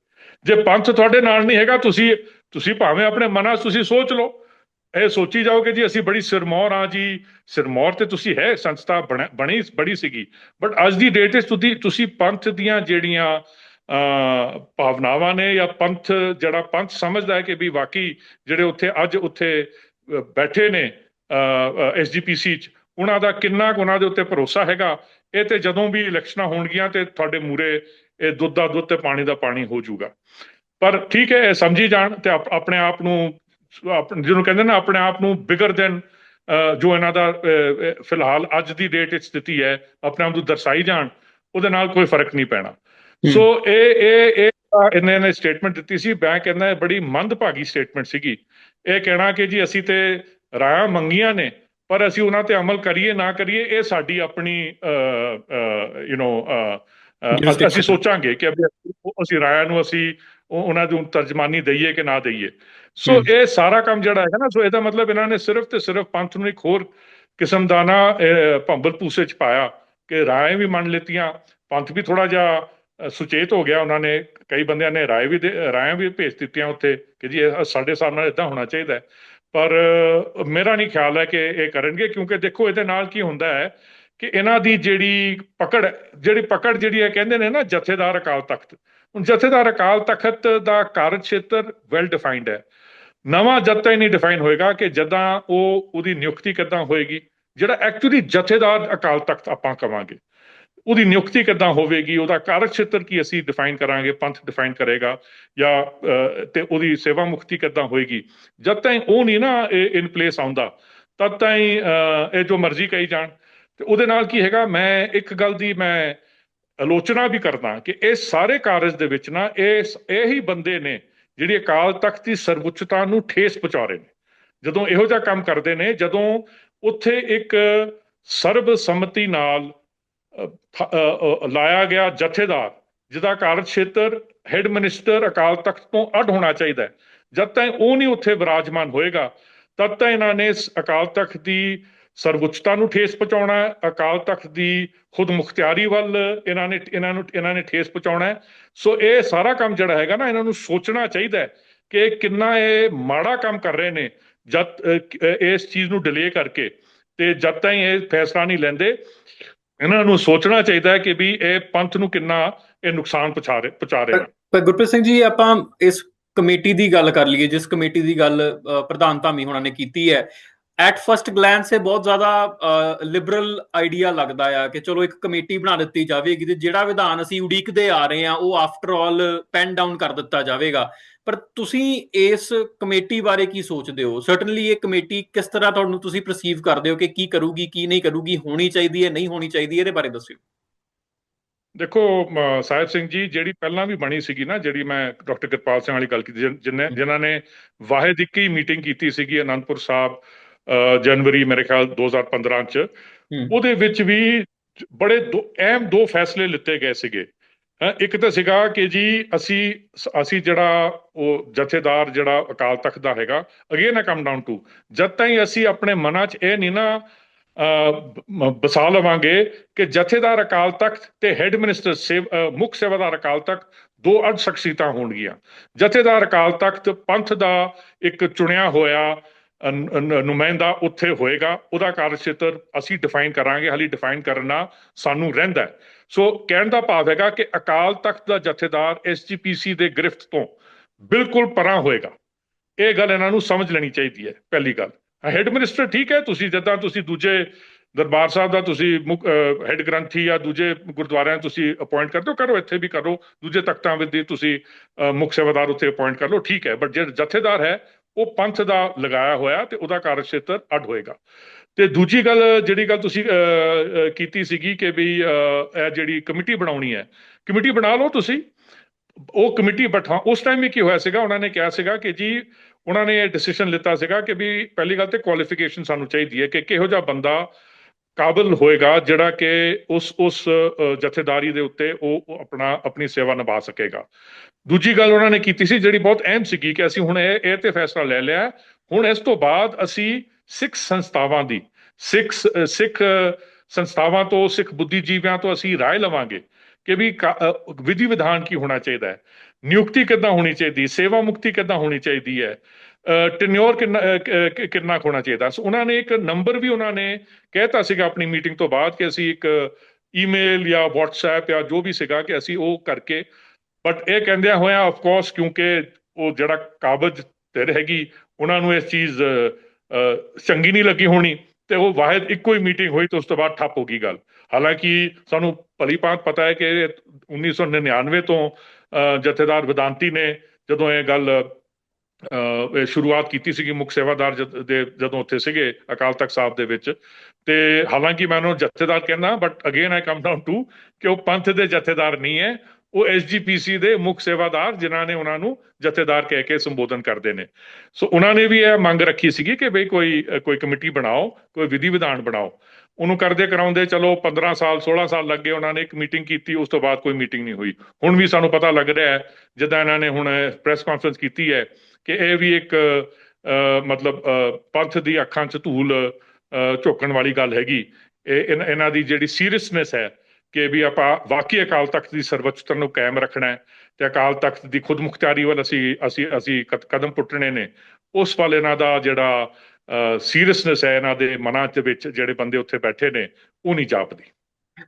ਜੇ ਪੰਥ ਤੁਹਾਡੇ ਨਾਲ ਨਹੀਂ ਹੈਗਾ, ਤੁਸੀਂ ਤੁਸੀਂ ਭਾਵੇਂ ਆਪਣੇ ਮਨਾਂ 'ਚ ਤੁਸੀਂ ਸੋਚ ਲਓ। ਇਹ ਸੋਚੀ ਜਾਓ ਕਿ ਜੀ, ਅਸੀਂ ਬੜੀ ਸਿਰਮੌਰ ਆ ਜੀ। ਸਿਰਮੌਰ ਤੇ ਤੁਸੀਂ ਹੈ, ਸੰਸਥਾ ਬਣੀ ਬੜੀ ਸੀਗੀ। ਬਟ ਅੱਜ ਦੀ ਡੇਟ 'ਚ ਤੁਸੀਂ ਤੁਸੀਂ ਪੰਥ ਦੀਆਂ ਜਿਹੜੀਆਂ ਭਾਵਨਾਵਾਂ ਨੇ ਜਾਂ ਪੰਥ, ਜਿਹੜਾ ਪੰਥ ਸਮਝਦਾ ਹੈ ਕਿ ਵੀ ਵਾਕਈ ਜਿਹੜੇ ਉੱਥੇ, ਅੱਜ ਉੱਥੇ ਬੈਠੇ ਨੇ ਐਸਜੀਪੀਸੀ 'ਚ, ਉਹਨਾਂ ਦਾ ਕਿੰਨਾ ਉਹਨਾਂ ਦੇ ਉੱਤੇ ਭਰੋਸਾ ਹੈਗਾ? ਇਹ ਤੇ ਜਦੋਂ ਵੀ ਇਲੈਕਸ਼ਨਾਂ ਹੋਣਗੀਆਂ ਤੇ ਤੁਹਾਡੇ ਮੂਰੇ ਇਹ ਦੁੱਧ ਦਾ ਦੁੱਧ ਤੇ ਪਾਣੀ ਦਾ ਪਾਣੀ ਹੋ ਜਾਊਗਾ। ਪਰ ਠੀਕ ਹੈ ਸਮਝੀ ਜਾਣ ਤੇ ਆਪਣੇ ਆਪ ਨੂੰ ਜਿਹਨੂੰ ਕਹਿੰਦੇ ਨਾ ਆਪਣੇ ਆਪ ਨੂੰ ਬਿਗਰ ਦੈਨ ਜੋ ਇਹਨਾਂ ਦਾ ਫਿਲਹਾਲ ਅੱਜ ਦੀ ਡੇਟ ਵਿੱਚ ਸਥਿਤੀ ਹੈ ਆਪਣੇ ਆਪ ਨੂੰ ਦਰਸਾਈ ਜਾਣ ਉਹਦੇ ਨਾਲ ਕੋਈ ਫ਼ਰਕ ਨਹੀਂ ਪੈਣਾ। ਸੋ ਇਹ ਇਹ ਇਹ ਇਹਨਾਂ ਨੇ ਸਟੇਟਮੈਂਟ ਦਿੱਤੀ ਸੀ ਬੈਂਕ ਕਹਿੰਦਾ ਬੜੀ ਮੰਦਭਾਗੀ ਸਟੇਟਮੈਂਟ ਸੀਗੀ। ਇਹ ਕਹਿਣਾ ਕਿ ਜੀ ਅਸੀਂ ਤੇ ਰਾਇਆ ਮੰਗੀਆਂ ਨੇ ਪਰ ਅਸੀਂ ਉਹਨਾਂ ਤੇ ਅਮਲ ਕਰੀਏ ਨਾ ਕਰੀਏ ਇਹ ਸਾਡੀ ਆਪਣੀ ਯੂ نو ਅਸੀਂ ਸੋਚਾਂਗੇ ਕਿ ਅਸੀਂ ਰਾਇਆ ਨੂੰ ਅਸੀਂ ਉਹਨਾਂ ਨੂੰ ਤਰਜਮਾਨੀ ਦਈਏ ਕਿ ਨਾ ਦਈਏ। ਸੋ ਇਹ ਸਾਰਾ ਕੰਮ ਜਿਹੜਾ ਹੈਗਾ ਨਾ ਸੋ ਇਹਦਾ ਮਤਲਬ ਇਹਨਾਂ ਨੇ ਸਿਰਫ ਤੇ ਸਿਰਫ ਪੰਥ ਨੂੰ ਇੱਕ ਹੋਰ ਕਿਸਮ ਦਾ ਨਾ ਭੰਬਲ ਪੂਸੇ ਚ ਪਾਇਆ ਕਿ ਰਾਏ ਵੀ ਮੰਨ ਲਿੱਤੀਆਂ। ਪੰਥ ਵੀ ਥੋੜਾ ਜਿਹਾ ਸੁਚੇਤ ਹੋ ਗਿਆ। ਉਹਨਾਂ ਨੇ ਕਈ ਬੰਦਿਆਂ ਨੇ ਰਾਏ ਵੀ ਰਾਏ ਵੀ ਭੇਜ ਦਿੱਤੀਆਂ ਉੱਥੇ ਕਿ ਜੀ ਸਾਡੇ ਸਾਹਮਣੇ ਇਦਾਂ ਹੋਣਾ ਚਾਹੀਦਾ ਪਰ ਮੇਰਾ ਨਹੀਂ ਖਿਆਲ ਹੈ ਕਿ ਇਹ ਕਰਨਗੇ, ਕਿਉਂਕਿ ਦੇਖੋ ਇਹਦੇ ਨਾਲ ਕੀ ਹੁੰਦਾ ਹੈ ਕਿ ਇਹਨਾਂ ਦੀ ਜਿਹੜੀ ਪਕੜ ਜਿਹੜੀ ਪਕੜ ਜਿਹੜੀ ਹੈ ਕਹਿੰਦੇ ਨੇ ਨਾ ਜਥੇਦਾਰ ਅਕਾਲ ਤਖਤ। ਹੁਣ ਜਥੇਦਾਰ ਅਕਾਲ ਤਖਤ ਦਾ ਕਾਰਜ ਖੇਤਰ ਵੈਲ ਡਿਫਾਈਨਡ ਹੈ। ਨਵਾਂ ਜਦ ਤੱਕ ਨਹੀਂ ਡਿਫਾਈਨ ਹੋਏਗਾ ਕਿ ਜਦਾਂ ਉਹ ਉਹਦੀ ਨਿਯੁਕਤੀ ਕਿੱਦਾਂ ਹੋਏਗੀ, ਜਿਹੜਾ ਐਕਚੁਅਲੀ ਜਥੇਦਾਰ ਅਕਾਲ ਤਖਤ ਆਪਾਂ ਕਵਾਂਗੇ। ਉਹਦੀ ਨਿਯੁਕਤੀ ਕਿੱਦਾਂ ਹੋਵੇਗੀ, ਉਹਦਾ ਕਾਰਜ ਖੇਤਰ ਕੀ ਅਸੀਂ ਡਿਫਾਈਨ ਕਰਾਂਗੇ, ਪੰਥ ਡਿਫਾਈਨ ਕਰੇਗਾ, ਜਾਂ ਤੇ ਉਹਦੀ ਸੇਵਾ ਮੁਕਤੀ ਕਿੱਦਾਂ ਹੋਏਗੀ। ਜਦ ਤੱਕ ਉਹ ਨਹੀਂ ਨਾ ਇਨ ਪਲੇਸ ਆਉਂਦਾ, ਤਦ ਤੱਕ ਇਹ ਜੋ ਮਰਜ਼ੀ ਕਹੀ ਜਾਣ। ਤੇ ਉਹਦੇ ਨਾਲ ਕੀ ਹੈਗਾ, ਮੈਂ ਇੱਕ ਗੱਲ ਦੀ ਮੈਂ ਆਲੋਚਨਾ ਵੀ ਕਰਦਾ ਕਿ ਇਹ ਸਾਰੇ ਕਾਰਜ ਦੇ ਵਿੱਚ ਨਾ ਇਹ ਇਹੀ ਬੰਦੇ ਨੇ ਜਿਹੜੀ ਅਕਾਲ ਤਖਤ ਦੀ ਸਰਵਉੱਚਤਾ ਨੂੰ ਠੇਸ ਪਹੁੰਚਾ ਰਹੇ ਨੇ। ਜਦੋਂ ਇਹੋ ਜਿਹਾ ਕੰਮ ਕਰਦੇ ਨੇ, ਜਦੋਂ ਉੱਥੇ ਇੱਕ ਸਰਬ ਸੰਮਤੀ ਨਾਲ ਲਾਇਆ ਗਿਆ ਜਥੇਦਾਰ, ਜਿਹਦਾ ਕਾਰਜ ਖੇਤਰ ਹੈੱਡ ਮਿਨਿਸਟਰ ਅਕਾਲ ਤਖਤ ਤੋਂ ਅੱਡ ਹੋਣਾ ਚਾਹੀਦਾ ਹੈ। ਜਦ ਤੱਕ ਉਹ ਨਹੀਂ ਉੱਥੇ ਵਿਰਾਜਮਾਨ ਹੋਏਗਾ, ਤਦ ਤੱਕ ਇਹਨਾਂ ਨੇ ਅਕਾਲ ਤਖਤ ਦੀ ਸਰਵਉੱਚਤਾ ਨੂੰ ਠੇਸ ਪਹੁੰਚਾਉਣਾ ਹੈ, ਅਕਾਲ ਤਖਤ ਦੀ ਖੁਦ ਮੁਖਤਿਆਰੀ ਵੱਲ ਇਹਨਾਂ ਨੇ, ਇਹਨਾਂ ਨੂੰ, ਇਹਨਾਂ ਨੇ ਠੇਸ ਪਹੁੰਚਾਉਣਾ ਹੈ। ਸੋ ਇਹ ਸਾਰਾ ਕੰਮ ਜਿਹੜਾ ਹੈਗਾ ਨਾ, ਇਹਨਾਂ ਨੂੰ ਸੋਚਣਾ ਚਾਹੀਦਾ ਹੈ ਕਿ ਕਿੰਨਾ ਇਹ ਮਾੜਾ ਕੰਮ ਕਰ ਰਹੇ ਨੇ, ਜਦ ਇਸ ਚੀਜ਼ ਨੂੰ ਡਿਲੇ ਕਰਕੇ। ਤੇ ਜਦ ਤਾਈਂ ਇਹ ਫੈਸਲਾ ਨਹੀਂ ਲੈਂਦੇ ਇਹਨਾਂ ਨੂੰ ਸੋਚਣਾ ਚਾਹੀਦਾ ਹੈ ਕਿ ਵੀ ਇਹ ਪੰਥ ਨੂੰ ਕਿੰਨਾ ਇਹ ਨੁਕਸਾਨ ਪਹੁੰਚਾ ਰਹੇ ਪਹੁੰਚਾ ਰਹੇ ਪਰ ਗੁਰਪ੍ਰੀਤ ਸਿੰਘ ਜੀ, ਆਪਾਂ ਇਸ ਕਮੇਟੀ ਦੀ ਗੱਲ ਕਰ ਲਈਏ, ਜਿਸ ਕਮੇਟੀ ਦੀ ਗੱਲ ਪ੍ਰਧਾਨ ਧਾਮੀ ਹੋਣਾ ਨੇ ਕੀਤੀ ਹੈ ਐਟ ਫਰਸਟ ਗਲੈਂਸ ਇਹ ਬਹੁਤ ਜ਼ਿਆਦਾ ਲਿਬਰਲ ਆਈਡੀਆ ਲੱਗਦਾ ਆ ਕਿ ਚਲੋ ਇੱਕ ਕਮੇਟੀ ਬਣਾ ਦਿੱਤੀ ਜਾਵੇਗੀ ਤੇ ਜਿਹੜਾ ਵਿਧਾਨ ਅਸੀਂ ਉਡੀਕਦੇ ਆ ਰਹੇ ਆ ਉਹ ਆਫਟਰ ਆਲ ਪੈਨ ਡਾਊਨ ਕਰ ਦਿੱਤਾ ਜਾਵੇਗਾ। ਪਰ ਤੁਸੀਂ ਇਸ ਕਮੇਟੀ ਬਾਰੇ ਕੀ ਸੋਚਦੇ ਹੋ? ਸਰਟਨਲੀ ਇਹ ਕਮੇਟੀ ਕਿਸ ਤਰ੍ਹਾਂ ਤੁਹਾਨੂੰ ਤੁਸੀਂ ਪਰਸੀਵ ਕਰਦੇ ਹੋ ਕਿ ਕੀ ਕਰੂਗੀ, ਕੀ ਨਹੀਂ ਕਰੂਗੀ, ਹੋਣੀ ਚਾਹੀਦੀ ਹੈ, ਨਹੀਂ ਹੋਣੀ ਚਾਹੀਦੀ, ਇਹਦੇ ਬਾਰੇ ਦੱਸਿਓ। ਦੇਖੋ ਸਾਹਿਬ ਸਿੰਘ ਜੀ, ਜਿਹੜੀ ਪਹਿਲਾਂ ਵੀ ਬਣੀ ਸੀਗੀ ਨਾ, ਜਿਹੜੀ ਮੈਂ ਡਾਕਟਰ ਕਿਰਪਾਲ ਸਿੰਘ ਵਾਲੀ ਗੱਲ ਕੀਤੀ ਜਿਨ੍ਹਾਂ ਜਿਨ੍ਹਾਂ ਨੇ ਵਾਹਿਦ ਇੱਕ ਹੀ ਮੀਟਿੰਗ ਕੀਤੀ ਸੀਗੀ, ਅਨੰਦਪੁਰ ਸਾਹਿਬ ਜਨਵਰੀ ਮੇਰੇ ਖਿਆਲ 2015 ਚ ਉਹਦੇ ਵਿੱਚ ਵੀ ਬੜੇ ਅਹਿਮ ਦੋ ਫੈਸਲੇ ਲਿੱਤੇ ਗਏ ਸੀਗੇ। ਇੱਕ ਤਾਂ ਸੀਗਾ ਕਿ ਜੀ ਅਸੀਂ ਅਸੀਂ ਜਿਹੜਾ ਉਹ ਜਥੇਦਾਰ ਜਿਹੜਾ ਅਕਾਲ ਤਖਤ ਦਾ ਹੈਗਾ ਅਗੇਨ ਆ ਕਮ ਡਾਊਨ ਟੂ ਜਦ ਤਾਈਂ ਅਸੀਂ ਆਪਣੇ ਮਨਾਂ 'ਚ ਇਹ ਨਹੀਂ ਨਾ ਬਸਾ ਲਵਾਂਗੇ ਕਿ ਜਥੇਦਾਰ ਅਕਾਲ ਤਖਤ ਤੇ ਹੈੱਡ ਮਿਨਿਸਟਰ ਸੇਵ ਮੁੱਖ ਸੇਵਾਦਾਰ ਅਕਾਲ ਤਖਤ ਦੋ ਅਡ ਸ਼ਖਸੀਅਤਾਂ ਹੋਣਗੀਆਂ। ਜਥੇਦਾਰ ਅਕਾਲ ਤਖਤ ਪੰਥ ਦਾ ਇੱਕ ਚੁਣਿਆ ਹੋਇਆ ਨੁਮਾਇੰਦਾ ਉੱਥੇ ਹੋਏਗਾ ਉਹਦਾ ਕਾਰਜਖੇਤਰ ਅਸੀਂ ਡਿਫਾਈਨ ਕਰਾਂਗੇ ਹਾਲੀ ਡਿਫਾਈਨ ਕਰਨਾ ਸਾਨੂੰ ਰਹਿੰਦਾ ਸੋ ਕਹਿਣ ਦਾ ਭਾਵ ਹੈਗਾ ਕਿ ਅਕਾਲ ਤਖਤ ਦਾ ਜਥੇਦਾਰ ਐਸਜੀਪੀਸੀ ਦੇ ਗ੍ਰਿਫਤ ਤੋਂ ਬਿਲਕੁਲ ਪਰਾਂ ਹੋਏਗਾ। ਇਹ ਗੱਲ ਇਹਨਾਂ ਨੂੰ ਸਮਝ ਲੈਣੀ ਚਾਹੀਦੀ ਹੈ ਪਹਿਲੀ ਗੱਲ। ਹੈਡ ਮਿਨਿਸਟਰ ਠੀਕ ਹੈ ਤੁਸੀਂ ਜਿੱਦਾਂ ਤੁਸੀਂ ਦੂਜੇ ਦਰਬਾਰ ਸਾਹਿਬ ਦਾ ਤੁਸੀਂ ਹੈਡ ਗ੍ਰੰਥੀ ਜਾਂ ਦੂਜੇ ਗੁਰਦੁਆਰਿਆਂ ਤੁਸੀਂ ਅਪਾਇੰਟ ਕਰਦੇ ਹੋ ਕਰੋ ਇੱਥੇ ਵੀ ਕਰੋ। ਦੂਜੇ ਤਖਤਾਂ ਵਿੱਚ ਦੀ ਤੁਸੀਂ ਅਹ, ਮੁੱਖ ਸੇਵਾਦਾਰ ਉੱਥੇ ਅਪਾਇੰਟ ਕਰ ਲਓ ਠੀਕ ਹੈ। ਬਟ ਜਿਹੜਾ ਜਥੇਦਾਰ ਹੈ ਉਹ ਪੰਥ ਦਾ ਲਗਾਇਆ ਹੋਇਆ ਤੇ ਉਹਦਾ ਕਾਰਜਖੇਤਰ ਅੱਡ ਹੋਏਗਾ। ਤੇ ਦੂਜੀ ਗੱਲ ਜਿਹੜੀ ਗੱਲ ਤੁਸੀਂ ਅਹ, ਕੀਤੀ ਸੀਗੀ ਕਿ ਵੀ ਇਹ ਜਿਹੜੀ ਕਮੇਟੀ ਬਣਾਉਣੀ ਹੈ ਕਮੇਟੀ ਬਣਾ ਲਓ ਤੁਸੀਂ। ਉਹ ਕਮੇਟੀ ਬਠਾ ਉਸ ਟਾਈਮ ਵੀ ਕੀ ਹੋਇਆ ਸੀਗਾ ਉਹਨਾਂ ਨੇ ਕਿਹਾ ਸੀਗਾ ਕਿ ਜੀ ਉਹਨਾਂ ਨੇ ਇਹ ਡਿਸੀਜਨ ਲਿੱਤਾ ਸੀਗਾ ਕਿ ਵੀ ਪਹਿਲੀ ਗੱਲ ਤੇ ਕੁਆਲੀਫਿਕੇਸ਼ਨ ਸਾਨੂੰ ਚਾਹੀਦੀ ਹੈ ਕਿ ਕਿਹੋ ਜਿਹਾ ਬੰਦਾ ਕਾਬਲ ਹੋਏਗਾ ਜਿਹੜਾ ਕਿ ਉਸ ਉਸ ਜਥੇਦਾਰੀ ਦੇ ਉੱਤੇ ਉਹ ਆਪਣਾ ਆਪਣੀ ਸੇਵਾ ਨਿਭਾ ਸਕੇਗਾ। ਦੂਜੀ ਗੱਲ ਉਹਨਾਂ ਨੇ ਕੀਤੀ ਸੀ, ਜਿਹੜੀ ਬਹੁਤ ਅਹਿਮ ਸੀਗੀ ਕਿ ਅਸੀਂ ਹੁਣ ਇਹ ਇਹ ਤੇ ਫੈਸਲਾ ਲੈ ਲਿਆ ਹੁਣ ਇਸ ਤੋਂ ਬਾਅਦ ਅਸੀਂ ਸਿੱਖ ਸੰਸਥਾਵਾਂ ਦੀ, ਸਿੱਖ ਸਿੱਖ ਸੰਸਥਾਵਾਂ ਤੋਂ, ਸਿੱਖ ਬੁੱਧੀਜੀਵੀਆਂ ਤੋਂ ਅਸੀਂ ਰਾਏ ਲਵਾਂਗੇ ਕਿ ਵੀ ਵਿਧੀ ਵਿਧਾਨ ਕੀ ਹੋਣਾ ਚਾਹੀਦਾ ਹੈ। ਨਿਯੁਕਤੀ ਕਿੱਦਾਂ ਹੋਣੀ ਚਾਹੀਦੀ, ਸੇਵਾ ਮੁਕਤੀ ਕਿੱਦਾਂ ਹੋਣੀ ਚਾਹੀਦੀ ਹੈ ਟੈਨਿਓਰ ਕਿੰਨਾ ਕਿੰਨਾ ਕੁ ਹੋਣਾ ਚਾਹੀਦਾ। ਸੋ ਉਹਨਾਂ ਨੇ ਇੱਕ ਨੰਬਰ ਵੀ ਉਹਨਾਂ ਨੇ ਕਹਿਤਾ ਸੀਗਾ ਆਪਣੀ ਮੀਟਿੰਗ ਤੋਂ ਬਾਅਦ ਕਿ ਅਸੀਂ ਇੱਕ ਈਮੇਲ ਜਾਂ WhatsApp ਜਾਂ ਜੋ ਵੀ ਸੀਗਾ ਕਿ ਅਸੀਂ ਉਹ ਕਰਕੇ ਬਟ ਇਹ ਕਹਿੰਦਿਆਂ ਹੋਇਆ ਆਫ ਕੋਰਸ ਕਿਉਂਕਿ ਉਹ ਜਿਹੜਾ ਕਾਬਜ ਤੇ ਰਹੇਗੀ ਉਹਨਾਂ ਨੂੰ ਇਸ ਚੀਜ਼ ਚੰਗੀ ਨਹੀਂ ਲੱਗੀ ਹੋਣੀ ਤੇ ਉਹ ਵਾਹਿਦ ਇੱਕੋ ਹੀ ਮੀਟਿੰਗ ਹੋਈ ਤੇ ਉਸ ਤੋਂ ਬਾਅਦ ਠੱਪ ਹੋ ਗਈ ਗੱਲ। ਹਾਲਾਂਕਿ ਸਾਨੂੰ ਭਲੀ ਭਾਂਤ ਪਤਾ ਹੈ ਕਿ 1999 ਤੋਂ ਅ, ਜਥੇਦਾਰ ਵਿਦਾਂਤੀ ਨੇ ਜਦੋਂ ਇਹ ਗੱਲ ਅ, ਸ਼ੁਰੂਆਤ ਕੀਤੀ ਸੀਗੀ ਮੁੱਖ ਸੇਵਾਦਾਰ ਜਦ- ਦੇ ਜਦੋਂ ਉੱਥੇ ਸੀਗੇ ਅਕਾਲ ਤਖਤ ਸਾਹਿਬ ਦੇ ਵਿੱਚ। ਤੇ ਹਾਲਾਂਕਿ ਮੈਂ ਉਹਨੂੰ ਜਥੇਦਾਰ ਕਹਿੰਦਾ but again I come down to ਕਿ ਉਹ ਪੰਥ ਦੇ ਜਥੇਦਾਰ ਨਹੀਂ ਹੈ ਉਹ ਐਸਜੀਪੀਸੀ ਦੇ ਮੁੱਖ ਸੇਵਾਦਾਰ ਜਿਨ੍ਹਾਂ ਨੇ ਉਹਨਾਂ ਨੂੰ ਜਥੇਦਾਰ ਕਹਿ ਕੇ ਸੰਬੋਧਨ ਕਰਦੇ ਨੇ। ਸੋ ਉਹਨਾਂ ਨੇ ਵੀ ਇਹ ਮੰਗ ਰੱਖੀ ਸੀਗੀ ਕਿ ਬਈ ਕੋਈ ਕੋਈ ਕਮੇਟੀ ਬਣਾਓ ਕੋਈ ਵਿਧੀ ਵਿਧਾਨ ਬਣਾਓ। ਉਹਨੂੰ ਕਰਦੇ ਕਰਾਉਂਦੇ ਚਲੋ 15 ਸਾਲ 16 ਸਾਲ ਲੱਗੇ ਉਹਨਾਂ ਨੇ ਇੱਕ ਮੀਟਿੰਗ ਕੀਤੀ ਉਸ ਤੋਂ ਬਾਅਦ ਕੋਈ ਮੀਟਿੰਗ ਨਹੀਂ ਹੋਈ। ਹੁਣ ਵੀ ਸਾਨੂੰ ਪਤਾ ਲੱਗ ਰਿਹਾ ਹੈ ਜਿੱਦਾਂ ਇਹਨਾਂ ਨੇ ਹੁਣ ਪ੍ਰੈਸ ਕਾਨਫਰੰਸ ਕੀਤੀ ਹੈ ਕਿ ਇਹ ਵੀ ਇੱਕ ਮਤਲਬ ਪੰਥ ਦੀ ਅੱਖਾਂ 'ਚ ਧੂਲ ਅ, ਝੋਕਣ ਵਾਲੀ ਗੱਲ ਹੈਗੀ। ਇਹ ਇਹਨਾਂ ਦੀ ਜਿਹੜੀ ਸੀਰੀਅਸਨੈਸ ਹੈ ਕਿ ਵੀ ਆਪਾਂ ਵਾਕਈ ਅਕਾਲ ਤਖਤ ਦੀ ਸਰਵਉੱਚਤਾ ਨੂੰ ਕਾਇਮ ਰੱਖਣਾ ਹੈ ਤੇ ਅਕਾਲ ਤਖਤ ਦੀ ਖੁਦਮੁਖਤਾਰੀ ਵੱਲ ਅਸੀਂ ਅਸੀਂ ਅਸੀਂ ਕਦ- ਕਦਮ ਪੁੱਟਣੇ ਨੇ, ਉਸ ਵੱਲ ਇਹਨਾਂ ਦਾ ਜਿਹੜਾ ਸੀਰੀਅਸਨੈਸ ਹੈ ਇਹਨਾਂ ਦੇ ਮਨਾਂ ਦੇ ਵਿੱਚ ਜਿਹੜੇ ਬੰਦੇ ਉੱਥੇ ਬੈਠੇ ਨੇ, ਉਹ ਨਹੀਂ ਜਾਪਦੀ।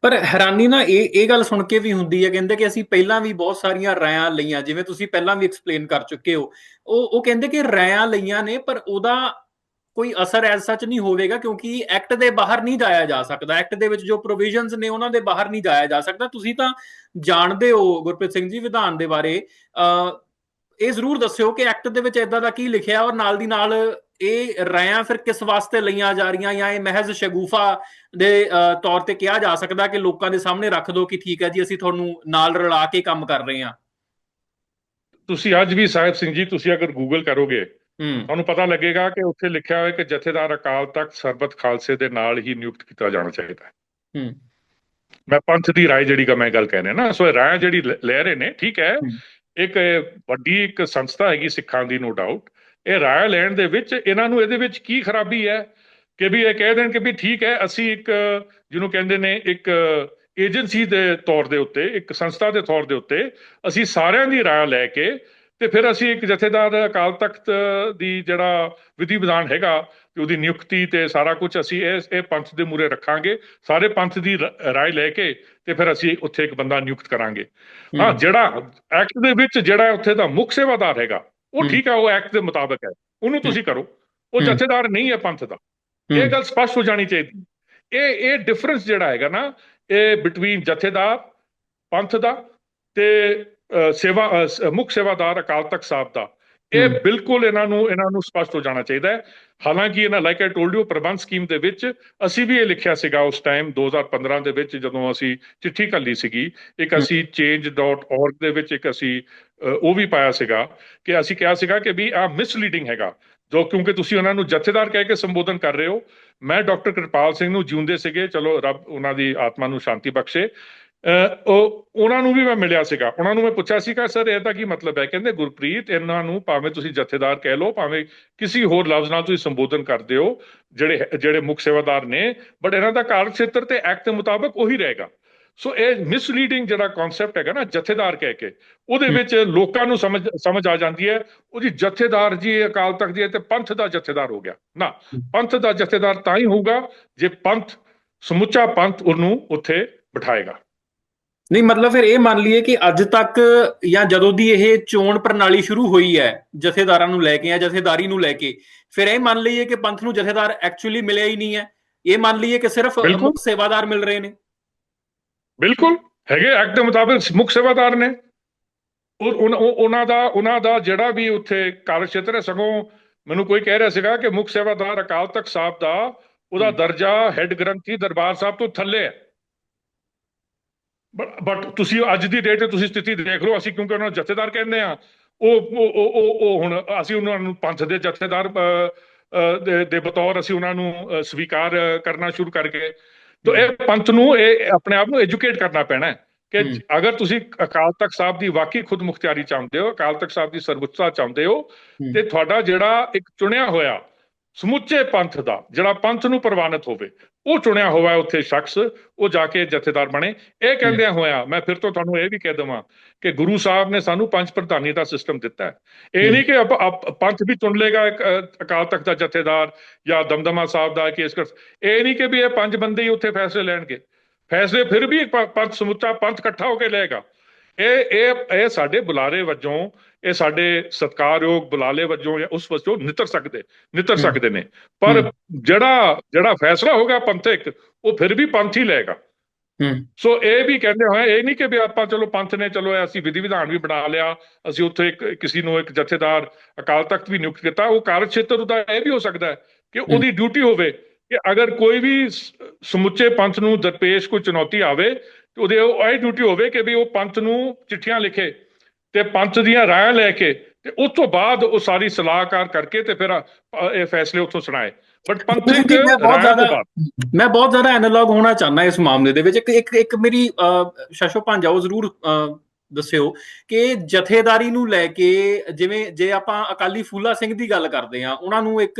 ਪਰ ਹੈਰਾਨੀ ਨਾ ਇਹ ਇਹ ਗੱਲ ਸੁਣ ਕੇ ਵੀ ਹੁੰਦੀ ਹੈ, ਕਹਿੰਦੇ ਕਿ ਅਸੀਂ ਪਹਿਲਾਂ ਵੀ ਬਹੁਤ ਸਾਰੀਆਂ ਰਾਇਆਂ ਲਈਆਂ, ਜਿਵੇਂ ਤੁਸੀਂ ਪਹਿਲਾਂ ਵੀ ਐਕਸਪਲੇਨ ਕਰ ਚੁੱਕੇ ਹੋ। ਉਹ ਉਹ ਕਹਿੰਦੇ ਕਿ ਰਾਇਆਂ ਲਈਆਂ ਨੇ, ਪਰ ਉਹਦਾ ਕੋਈ ਅਸਰ ਐਸ ਸੱਚ ਨਹੀਂ ਹੋਵੇਗਾ ਕਿਉਂਕਿ ਐਕਟ ਦੇ ਬਾਹਰ ਨਹੀਂ ਜਾਇਆ ਜਾ ਸਕਦਾ। ਐਕਟ ਦੇ ਵਿੱਚ ਜੋ ਪ੍ਰੋਵੀਜ਼ਨਸ ਨੇ ਉਹਨਾਂ ਦੇ ਬਾਹਰ ਨਹੀਂ ਜਾਇਆ ਜਾ ਸਕਦਾ। ਤੁਸੀਂ ਤਾਂ ਜਾਣਦੇ ਹੋ ਗੁਰਪ੍ਰੀਤ ਸਿੰਘ ਜੀ ਵਿਧਾਨ ਦੇ ਬਾਰੇ। ਇਹ ਜ਼ਰੂਰ ਦੱਸਿਓ ਕਿ ਐਕਟ ਦੇ ਵਿੱਚ ਇਦਾਂ ਦਾ ਕੀ ਲਿਖਿਆ ਔਰ ਨਾਲ ਦੀ ਨਾਲ ਇਹ ਰਾਇਆਂ ਫਿਰ ਕਿਸ ਵਾਸਤੇ ਲਈਆਂ ਜਾ ਰਹੀਆਂ ਜਾਂ ਇਹ ਮਹਿਜ਼ ਸ਼ਗੂਫਾ ਦੇ ਤੌਰ ਤੇ ਕਿਹਾ ਜਾ ਸਕਦਾ ਕਿ ਲੋਕਾਂ ਦੇ ਸਾਹਮਣੇ ਰੱਖ ਦਿਓ ਕਿ ਠੀਕ ਹੈ ਜੀ, ਅਸੀਂ ਤੁਹਾਨੂੰ ਨਾਲ ਰਲਾ ਕੇ ਕੰਮ ਕਰ ਰਹੇ ਹਾਂ। ਤੁਸੀਂ ਅੱਜ ਵੀ ਸਾਹਿਬ ਸਿੰਘ ਜੀ, ਤੁਸੀਂ ਅਗਰ ਗੂਗਲ ਕਰੋਗੇ ਤੁਹਾਨੂੰ ਪਤਾ ਲੱਗੇਗਾ ਕਿ ਉੱਥੇ ਲਿਖਿਆ ਹੋਇਆ ਕਿ ਜਥੇਦਾਰ ਅਕਾਲ ਤਖਤ ਸਰਬਤ ਖਾਲਸੇ ਦੇ ਨਾਲ ਹੀ ਨਿਯੁਕਤ ਕੀਤਾ ਜਾਣਾ ਚਾਹੀਦਾ ਹੈ। ਹੂੰ। ਮੈਂ ਪੰਥ ਦੀ ਰਾਏ ਜਿਹੜੀ ਗਾ ਮੈਂ ਗੱਲ ਕਹਿ ਰਿਹਾ ਨਾ ਸੋ ਰਾਏ ਜਿਹੜੀ ਲੈ- ਰਹੇ ਨੇ ਠੀਕ ਹੈ। ਇੱਕ ਵੱਡੀ ਇੱਕ ਸੰਸਥਾ ਹੈਗੀ ਸਿੱਖਾਂ ਦੀ ਨੋ ਡਾਊਟ ਇਹ ਰਾਏ ਲੈਣ ਦੇ ਵਿੱਚ ਇਹਨਾਂ ਨੂੰ ਇਹਦੇ ਵਿੱਚ ਕੀ ਖਰਾਬੀ ਹੈ? ਕਿ ਵੀ ਇਹ ਕਹਿ ਦੇਣ ਕਿ ਵੀ ਠੀਕ ਹੈ ਅਸੀਂ ਇੱਕ ਜਿਹਨੂੰ ਕਹਿੰਦੇ ਨੇ ਇੱਕ ਏਜੰਸੀ ਦੇ ਤੌਰ ਦੇ ਉੱਤੇ ਇੱਕ ਸੰਸਥਾ ਦੇ ਤੌਰ ਦੇ ਉੱਤੇ ਅਸੀਂ ਸਾਰਿਆਂ ਦੀ ਰਾਏ ਲੈ ਕੇ ਤੇ ਫਿਰ ਅਸੀਂ ਇੱਕ ਜਥੇਦਾਰ ਅਕਾਲ ਤਖਤ ਦੀ ਜਿਹੜਾ ਵਿਧੀ ਵਿਧਾਨ ਹੈਗਾ ਤੇ ਉਹਦੀ ਨਿਯੁਕਤੀ ਤੇ ਸਾਰਾ ਕੁਝ ਅਸੀਂ ਇਹ ਇਹ ਪੰਥ ਦੇ ਮੂਰੇ ਰੱਖਾਂਗੇ ਸਾਰੇ ਪੰਥ ਦੀ ਰਾਏ ਲੈ ਕੇ ਤੇ ਫਿਰ ਅਸੀਂ ਉੱਥੇ ਇੱਕ ਬੰਦਾ ਨਿਯੁਕਤ ਕਰਾਂਗੇ। ਹਾਂ। ਜਿਹੜਾ ਐਕਟ ਦੇ ਵਿੱਚ ਜਿਹੜਾ ਉੱਥੇ ਦਾ ਮੁੱਖ ਸੇਵਾਦਾਰ ਹੈਗਾ ਉਹ। ਠੀਕ ਹੈ ਉਹ ਐਕਟ ਦੇ ਮੁਤਾਬਕ ਹੈ ਉਹਨੂੰ ਤੁਸੀਂ ਕਰੋ ਉਹ। ਜਥੇਦਾਰ ਨਹੀਂ ਹੈ ਪੰਥ ਦਾ। ਇਹ ਗੱਲ ਸਪਸ਼ਟ ਹੋ ਜਾਣੀ ਚਾਹੀਦੀ। ਇਹ ਇਹ ਡਿਫਰੈਂਸ ਜਿਹੜਾ ਹੈਗਾ ਨਾ ਇਹ ਬਿਟਵੀਨ ਜਥੇਦਾਰ ਪੰਥ ਦਾ ਤੇ ਸੇਵਾ ਮੁੱਖ ਸੇਵਾਦਾਰ ਅਕਾਲ ਤਖਤ ਸਾਹਿਬ ਦਾ। ਇਹ। ਬਿਲਕੁਲ ਇਹਨਾਂ ਨੂੰ ਇਹਨਾਂ ਨੂੰ ਸਪਸ਼ਟ ਹੋ ਜਾਣਾ ਚਾਹੀਦਾ ਹੈ। ਹਾਲਾਂਕਿ ਇਹਨਾਂ ਲਾਈਕ ਆਈ ਟੋਲਡ ਯੂ ਪ੍ਰਬੰਧ ਸਕੀਮ ਦੇ ਵਿੱਚ ਅਸੀਂ ਵੀ ਇਹ ਲਿਖਿਆ ਸੀਗਾ ਉਸ ਟਾਈਮ 2015 ਦੇ ਵਿੱਚ ਜਦੋਂ ਅਸੀਂ ਚਿੱਠੀ ਕੱਲੀ ਸੀਗੀ। ਇੱਕ। ਅਸੀਂ change.org ਦੇ ਵਿੱਚ ਇੱਕ ਅਸੀਂ ਉਹ ਵੀ ਪਾਇਆ ਸੀਗਾ ਕਿ ਅਸੀਂ ਕਿਹਾ ਸੀਗਾ ਕਿ ਵੀ ਆ ਮਿਸਲੀਡਿੰਗ ਹੈਗਾ। ਜੋ ਕਿਉਂਕਿ ਤੁਸੀਂ ਉਹਨਾਂ ਨੂੰ ਜਥੇਦਾਰ ਕਹਿ ਕੇ ਸੰਬੋਧਨ ਕਰ ਰਹੇ ਹੋ। ਮੈਂ ਡਾਕਟਰ ਕਿਰਪਾਲ ਸਿੰਘ ਨੂੰ ਜਿਉਂਦੇ ਸੀਗੇ। ਚਲੋ ਰੱਬ ਉਹਨਾਂ ਦੀ ਆਤਮਾ ਨੂੰ ਸ਼ਾਂਤੀ ਬਖਸ਼ੇ। ਉਹ ਉਹਨਾਂ ਨੂੰ ਵੀ ਮੈਂ ਮਿਲਿਆ ਸੀਗਾ। ਉਹਨਾਂ ਨੂੰ ਮੈਂ ਪੁੱਛਿਆ ਸੀਗਾ ਸਰ ਇਹਦਾ ਕੀ ਮਤਲਬ ਹੈ? ਕਹਿੰਦੇ ਗੁਰਪ੍ਰੀਤ ਇਹਨਾਂ ਨੂੰ ਭਾਵੇਂ ਤੁਸੀਂ ਜਥੇਦਾਰ ਕਹਿ ਲਓ ਭਾਵੇਂ ਕਿਸੇ ਹੋਰ ਲਫ਼ਜ਼ ਨਾਲ ਤੁਸੀਂ ਸੰਬੋਧਨ ਕਰਦੇ ਹੋ ਜਿਹੜੇ ਜਿਹੜੇ ਮੁੱਖ ਸੇਵਾਦਾਰ ਨੇ ਬਟ ਇਹਨਾਂ ਦਾ ਕਾਰਜ ਖੇਤਰ ਤੇ ਐਕਟ ਦੇ ਮੁਤਾਬਕ ਉਹੀ ਰਹੇਗਾ। ਸੋ ਇਹ ਮਿਸਲੀਡਿੰਗ ਜਿਹੜਾ ਕਨਸੈਪਟ ਹੈਗਾ ਨਾ ਜਥੇਦਾਰ ਕਹਿ ਕੇ ਉਹਦੇ। ਵਿੱਚ ਲੋਕਾਂ ਨੂੰ ਸਮਝ ਸਮਝ ਆ ਜਾਂਦੀ ਹੈ। ਉਹ ਜੀ ਜਥੇਦਾਰ ਜੀ ਇਹ ਅਕਾਲ ਤਖਤ ਜੀ ਇਹ ਤੇ ਪੰਥ ਦਾ ਜਥੇਦਾਰ ਹੋ ਗਿਆ। ਨਾ। ਪੰਥ ਦਾ ਜਥੇਦਾਰ ਤਾਂ ਹੀ ਹੋਊਗਾ ਜੇ ਪੰਥ ਸਮੁੱਚਾ ਪੰਥ ਉਹਨੂੰ ਉੱਥੇ ਬਿਠਾਏਗਾ। ਨਹੀਂ ਮਤਲਬ ਫਿਰ ਇਹ ਮੰਨ ਲਈਏ ਕਿ ਅੱਜ ਤੱਕ ਜਾਂ ਜਦੋਂ ਦੀ ਇਹ ਚੋਣ ਪ੍ਰਣਾਲੀ ਸ਼ੁਰੂ ਹੋਈ ਹੈ ਜਥੇਦਾਰਾਂ ਨੂੰ ਲੈ ਕੇ ਜਾਂ ਜਥੇਦਾਰੀ ਨੂੰ ਲੈ ਕੇ ਫਿਰ ਇਹ ਮੰਨ ਲਈਏ ਕਿ ਪੰਥ ਨੂੰ ਜਥੇਦਾਰ ਐਕਚੁਅਲੀ ਮਿਲਿਆ ਹੀ ਨਹੀਂ ਹੈ। ਇਹ ਮੰਨ ਲਈਏ ਕਿ ਸਿਰਫ। ਮੁੱਖ ਸੇਵਾਦਾਰ ਮਿਲ ਰਹੇ ਨੇ। ਬਿਲਕੁਲ। ਹੈਗੇ ਐਕਟ ਦੇ ਮੁਤਾਬਿਕ ਮੁੱਖ ਸੇਵਾਦਾਰ ਨੇ। ਉਹਨਾਂ ਦਾ ਉਹਨਾਂ ਦਾ ਜਿਹੜਾ ਵੀ ਉੱਥੇ ਕਾਰਜਖੇਤਰ ਹੈ ਸਗੋਂ ਮੈਨੂੰ ਕੋਈ ਕਹਿ ਰਿਹਾ ਸੀਗਾ ਕਿ ਮੁੱਖ ਸੇਵਾਦਾਰ ਅਕਾਲ ਤਖਤ ਸਾਹਿਬ ਦਾ ਉਹਦਾ। ਦਰਜਾ ਹੈੱਡ ਗ੍ਰੰਥੀ ਦਰਬਾਰ ਸਾਹਿਬ ਤੋਂ ਥੱਲੇ ਹੈ। ਬਟ ਤੁਸੀਂ ਅੱਜ ਦੀ ਡੇਟ ਤੇ ਤੁਸੀਂ ਸਥਿਤੀ ਦੇਖ ਲਓ ਅਸੀਂ ਕਿਉਂਕਿ ਉਹਨਾਂ ਨੂੰ ਜਥੇਦਾਰ ਕਹਿੰਦੇ ਆ ਉਹ ਉਹ ਉਹ- ਹੁਣ ਅਸੀਂ ਉਹਨਾਂ ਨੂੰ ਪੰਥ ਦੇ ਜਥੇਦਾਰ ਦੇ- ਬਤੌਰ ਅਸੀਂ ਉਹਨਾਂ ਨੂੰ ਸਵੀਕਾਰ ਕਰਨਾ ਸ਼ੁਰੂ ਕਰ ਗਏ ਤਾਂ ਇਹ ਪੰਥ ਨੂੰ ਇਹ ਆਪਣੇ ਆਪ ਨੂੰ ਐਜੂਕੇਟ ਕਰਨਾ ਪੈਣਾ ਹੈ ਕਿ। ਅਗਰ ਤੁਸੀਂ ਅਕਾਲ ਤਖਤ ਸਾਹਿਬ ਦੀ ਵਾਕਈ ਖੁਦ ਮੁਖਤਿਆਰੀ ਚਾਹੁੰਦੇ ਹੋ ਅਕਾਲ ਤਖਤ ਸਾਹਿਬ ਦੀ ਸਰਵਉੱਚਤਾ ਚਾਹੁੰਦੇ ਹੋ। ਤੇ ਤੁਹਾਡਾ ਜਿਹੜਾ ਇੱਕ ਚੁਣਿਆ ਹੋਇਆ ਸਮੁੱਚੇ ਪੰਥ ਦਾ ਜਿਹੜਾ ਪੰਥ ਨੂੰ ਪ੍ਰਵਾਨਿਤ ਹੋਵੇ ਉਹ ਚੁਣਿਆ ਹੋਇਆ ਉੱਥੇ ਸ਼ਖਸ ਉਹ ਜਾ ਕੇ ਜਥੇਦਾਰ ਬਣੇ। ਇਹ ਕਹਿੰਦਿਆਂ ਹੋਇਆ ਮੈਂ ਫਿਰ ਤੋਂ ਤੁਹਾਨੂੰ ਇਹ ਵੀ ਕਹਿ ਦਵਾਂ ਕਿ ਗੁਰੂ ਸਾਹਿਬ ਨੇ ਸਾਨੂੰ ਪੰਜ ਪ੍ਰਧਾਨੀ ਦਾ ਸਿਸਟਮ ਦਿੱਤਾ ਹੈ। ਇਹ। ਨਹੀਂ ਕਿ ਪੰਥ ਵੀ ਚੁਣ ਲੇਗਾ ਅਕਾਲ ਤਖਤ ਦਾ ਜਥੇਦਾਰ ਜਾਂ ਦਮਦਮਾ ਸਾਹਿਬ ਦਾ ਕੇਸ ਕਰ ਇਹ ਨਹੀਂ ਕਿ ਵੀ ਇਹ ਪੰਜ ਬੰਦੇ ਹੀ ਉੱਥੇ ਫੈਸਲੇ ਲੈਣਗੇ। ਫੈਸਲੇ ਫਿਰ ਵੀ ਪੰਥ ਸਮੁੱਚਾ ਪੰਥ ਇਕੱਠਾ ਹੋ ਕੇ ਲਏਗਾ। ਇਹ ਇਹ ਇਹ ਸਾਡੇ ਬੁਲਾਰੇ ਵਜੋਂ ਇਹ ਸਾਡੇ ਸਤਕਾਰਯੋਗ ਬੁਲਾਲੇ ਵਜੋਂ ਜਾਂ ਉਸ ਵਜੋਂ ਨਿਤਰ ਸਕਦੇ ਨਿਤਰ। ਸਕਦੇ ਨੇ ਪਰ। ਜਿਹੜਾ ਜਿਹੜਾ ਫੈਸਲਾ ਹੋਗਾ ਪੰਥਕ ਉਹ ਫਿਰ ਵੀ ਪੰਥ ਹੀ ਲਏਗਾ ਹੂੰ ਸੋ ਇਹ ਵੀ ਕਹਿੰਦੇ ਹੋਏ ਇਹ ਨਹੀਂ ਕਿ ਵੀ ਆਪਾਂ ਚਲੋ ਪੰਥ ਨੇ ਚਲੋ ਅਸੀਂ ਵਿਧੀ ਵਿਧਾਨ ਵੀ ਬਣਾ ਲਿਆ ਅਸੀਂ ਉੱਥੇ ਇੱਕ ਕਿਸੇ ਨੂੰ ਇੱਕ ਜਥੇਦਾਰ ਅਕਾਲ ਤਖਤ ਵੀ ਨਿਯੁਕਤ ਕੀਤਾ ਉਹ ਕਾਰਜ ਖੇਤਰ ਦਾ ਇਹ ਵੀ ਹੋ ਸਕਦਾ ਹੈ ਕਿ ਉਹਦੀ ਡਿਊਟੀ ਹੋਵੇ ਕਿ ਅਗਰ ਕੋਈ ਵੀ ਸਮੁੱਚੇ ਪੰਥ ਨੂੰ ਦਰਪੇਸ਼ ਕੋਈ ਚੁਣੌਤੀ ਆਵੇ ਤੇ ਉਹਦੇ ਉਹ ਇਹ ਡਿਊਟੀ ਹੋਵੇ ਕਿ ਵੀ ਉਹ ਪੰਥ ਨੂੰ ਚਿੱਠੀਆਂ ਲਿਖੇ ਤੇ ਪੰਥ ਦੀਆਂ ਰਾਇ ਲੈ ਕੇ ਤੇ ਉਸ ਤੋਂ ਬਾਅਦ ਉਹ ਸਾਰੀ ਸਲਾਹਕਾਰ ਕਰਕੇ ਤੇ ਫਿਰ ਇਹ ਫੈਸਲੇ ਉੱਥੋਂ ਸੁਣਾਏ। ਬਟ ਪੰਥਕ ਬਹੁਤ ਜ਼ਿਆਦਾ- ਮੈਂ ਬਹੁਤ ਜ਼ਿਆਦਾ ਐਨਾਲੌਗ ਹੋਣਾ ਚਾਹੁੰਦਾ ਇਸ ਮਾਮਲੇ ਦੇ ਵਿੱਚ। ਇੱਕ ਇੱਕ ਇੱਕ ਮੇਰੀ ਸ਼ਸ਼ੋ ਭਾਂਜਾ ਉਹ ਜ਼ਰੂਰ ਦੱਸਿਓ ਕਿ ਜਥੇਦਾਰੀ ਨੂੰ ਲੈ ਕੇ ਜਿਵੇਂ ਜੇ ਆਪਾਂ ਅਕਾਲੀ ਫੂਲਾ ਸਿੰਘ ਦੀ ਗੱਲ ਕਰਦੇ ਆ ਉਹਨਾਂ ਨੂੰ ਇੱਕ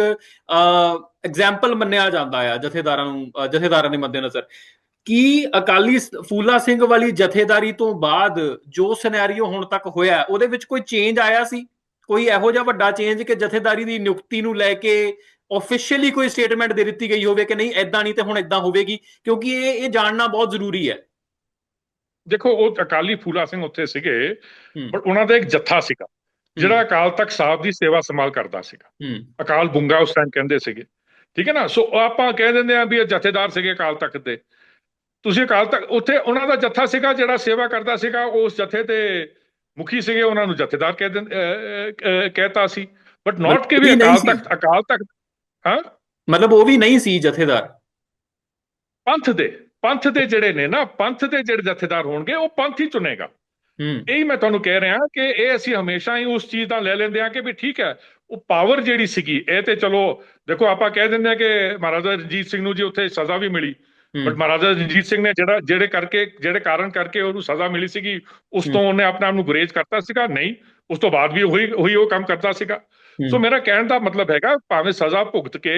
ਐਗਜ਼ਾਮਪਲ ਮੰਨਿਆ ਜਾਂਦਾ ਆ ਜਥੇਦਾਰਾਂ ਨੂੰ ਜਥੇਦਾਰਾਂ ਦੇ ਮੱਦੇਨਜ਼ਰ। ਕੀ ਅਕਾਲੀ ਫੂਲਾ ਸਿੰਘ ਵਾਲੀ ਜਥੇਦਾਰੀ ਤੋਂ ਬਾਅਦ ਜੋ ਸਿਨੈਰੀਓ ਹੁਣ ਤੱਕ ਹੋਇਆ ਉਹਦੇ ਵਿੱਚ ਕੋਈ ਚੇਂਜ ਆਇਆ ਸੀ? ਕੋਈ ਇਹੋ ਜਿਹਾ ਵੱਡਾ ਚੇਂਜ ਕਿ ਜਥੇਦਾਰੀ ਦੀ ਨਿਯੁਕਤੀ ਨੂੰ ਲੈ ਕੇ ਆਫੀਸ਼ੀਅਲੀ ਕੋਈ ਸਟੇਟਮੈਂਟ ਦੇ ਦਿੱਤੀ ਗਈ ਹੋਵੇ ਕਿ ਨਹੀਂ ਐਦਾਂ ਨਹੀਂ ਤੇ ਹੁਣ ਐਦਾਂ ਹੋਵੇਗੀ? ਕਿਉਂਕਿ ਇਹ ਇਹ ਜਾਣਨਾ ਬਹੁਤ ਜ਼ਰੂਰੀ ਹੈ। ਦੇਖੋ ਉਹ ਅਕਾਲੀ ਫੂਲਾ ਸਿੰਘ ਉੱਥੇ ਸੀਗੇ ਬਟ ਉਹਨਾਂ ਦਾ ਇੱਕ ਜੱਥਾ ਸੀਗਾ ਜਿਹੜਾ ਅਕਾਲ ਤਖਤ ਸਾਹਿਬ ਦੀ ਸੇਵਾ ਸੰਭਾਲ ਕਰਦਾ ਸੀਗਾ। ਅਕਾਲ ਬੁੰਗਾ ਉਸ ਟਾਈਮ ਕਹਿੰਦੇ ਸੀਗੇ। ਠੀਕ ਹੈ ਨਾ? ਸੋ ਆਪਾਂ ਕਹਿ ਦਿੰਦੇ ਆ ਵੀ ਇਹ ਜਥੇਦਾਰ ਸੀਗੇ ਅਕਾਲ ਤਖਤ ਦੇ। ਤੁਸੀਂ ਅਕਾਲ ਤਖਤ ਉੱਥੇ ਉਹਨਾਂ ਦਾ ਜੱਥਾ ਸੀਗਾ ਜਿਹੜਾ ਸੇਵਾ ਕਰਦਾ ਸੀਗਾ ਉਸ ਜਥੇ ਤੇ ਮੁਖੀ ਸੀਗੇ ਉਹਨਾਂ ਨੂੰ ਜਥੇਦਾਰ ਕਹਿ ਦਿੰਦੇ ਕਹਿਤਾ ਸੀ। ਬਟ ਨਾਟ ਕਿ ਵੀ ਅਕਾਲ। ਤਖਤ ਅਕਾਲ ਤਖਤ ਹਾਂ? ਮਤਲਬ ਉਹ ਵੀ ਨਹੀਂ ਸੀ ਜਥੇਦਾਰ? ਪੰਥ ਦੇ ਪੰਥ ਦੇ ਜਿਹੜੇ ਨੇ ਨਾ ਪੰਥ ਦੇ ਜਿਹੜੇ ਜਥੇਦਾਰ ਹੋਣਗੇ ਉਹ ਪੰਥ ਹੀ ਚੁਣੇਗਾ। ਹੂੰ। ਇਹੀ ਮੈਂ ਤੁਹਾਨੂੰ ਕਹਿ ਰਿਹਾ ਕਿ ਇਹ ਅਸੀਂ ਹਮੇਸ਼ਾ ਹੀ ਉਸ ਚੀਜ਼ ਦਾ ਲੈ ਲੈਂਦੇ ਆ ਕਿ ਵੀ ਠੀਕ ਹੈ ਉਹ ਪਾਵਰ ਜਿਹੜੀ ਸੀਗੀ ਇਹ ਤੇ ਚਲੋ ਦੇਖੋ ਆਪਾਂ ਕਹਿ ਦਿੰਦੇ ਆ ਕਿ ਮਹਾਰਾਜਾ ਰਣਜੀਤ ਸਿੰਘ ਨੂੰ ਜੀ ਉੱਥੇ ਸਜ਼ਾ ਵੀ ਮਿਲੀ। ਬਟ ਮਹਾਰਾਜਾ ਰਣਜੀਤ ਸਿੰਘ ਨੇ ਜਿਹੜਾ ਜਿਹੜੇ ਕਰਕੇ ਜਿਹੜੇ ਕਾਰਨ ਕਰਕੇ ਉਹਨੂੰ ਸਜ਼ਾ ਮਿਲੀ ਸੀਗੀ ਉਸ ਤੋਂ। ਉਹਨੇ ਆਪਣੇ ਆਪ ਨੂੰ ਗੁਰੇਜ਼ ਕਰਤਾ ਸੀਗਾ ਨਹੀਂ ਉਸ ਤੋਂ ਬਾਅਦ ਵੀ ਉਹੀ ਉਹੀ ਉਹ ਕੰਮ ਕਰਦਾ ਸੀਗਾ ਸੋ ਮੇਰਾ ਕਹਿਣ ਦਾ ਮਤਲਬ ਹੈਗਾ ਭਾਵੇਂ ਸਜ਼ਾ ਭੁਗਤ ਕੇ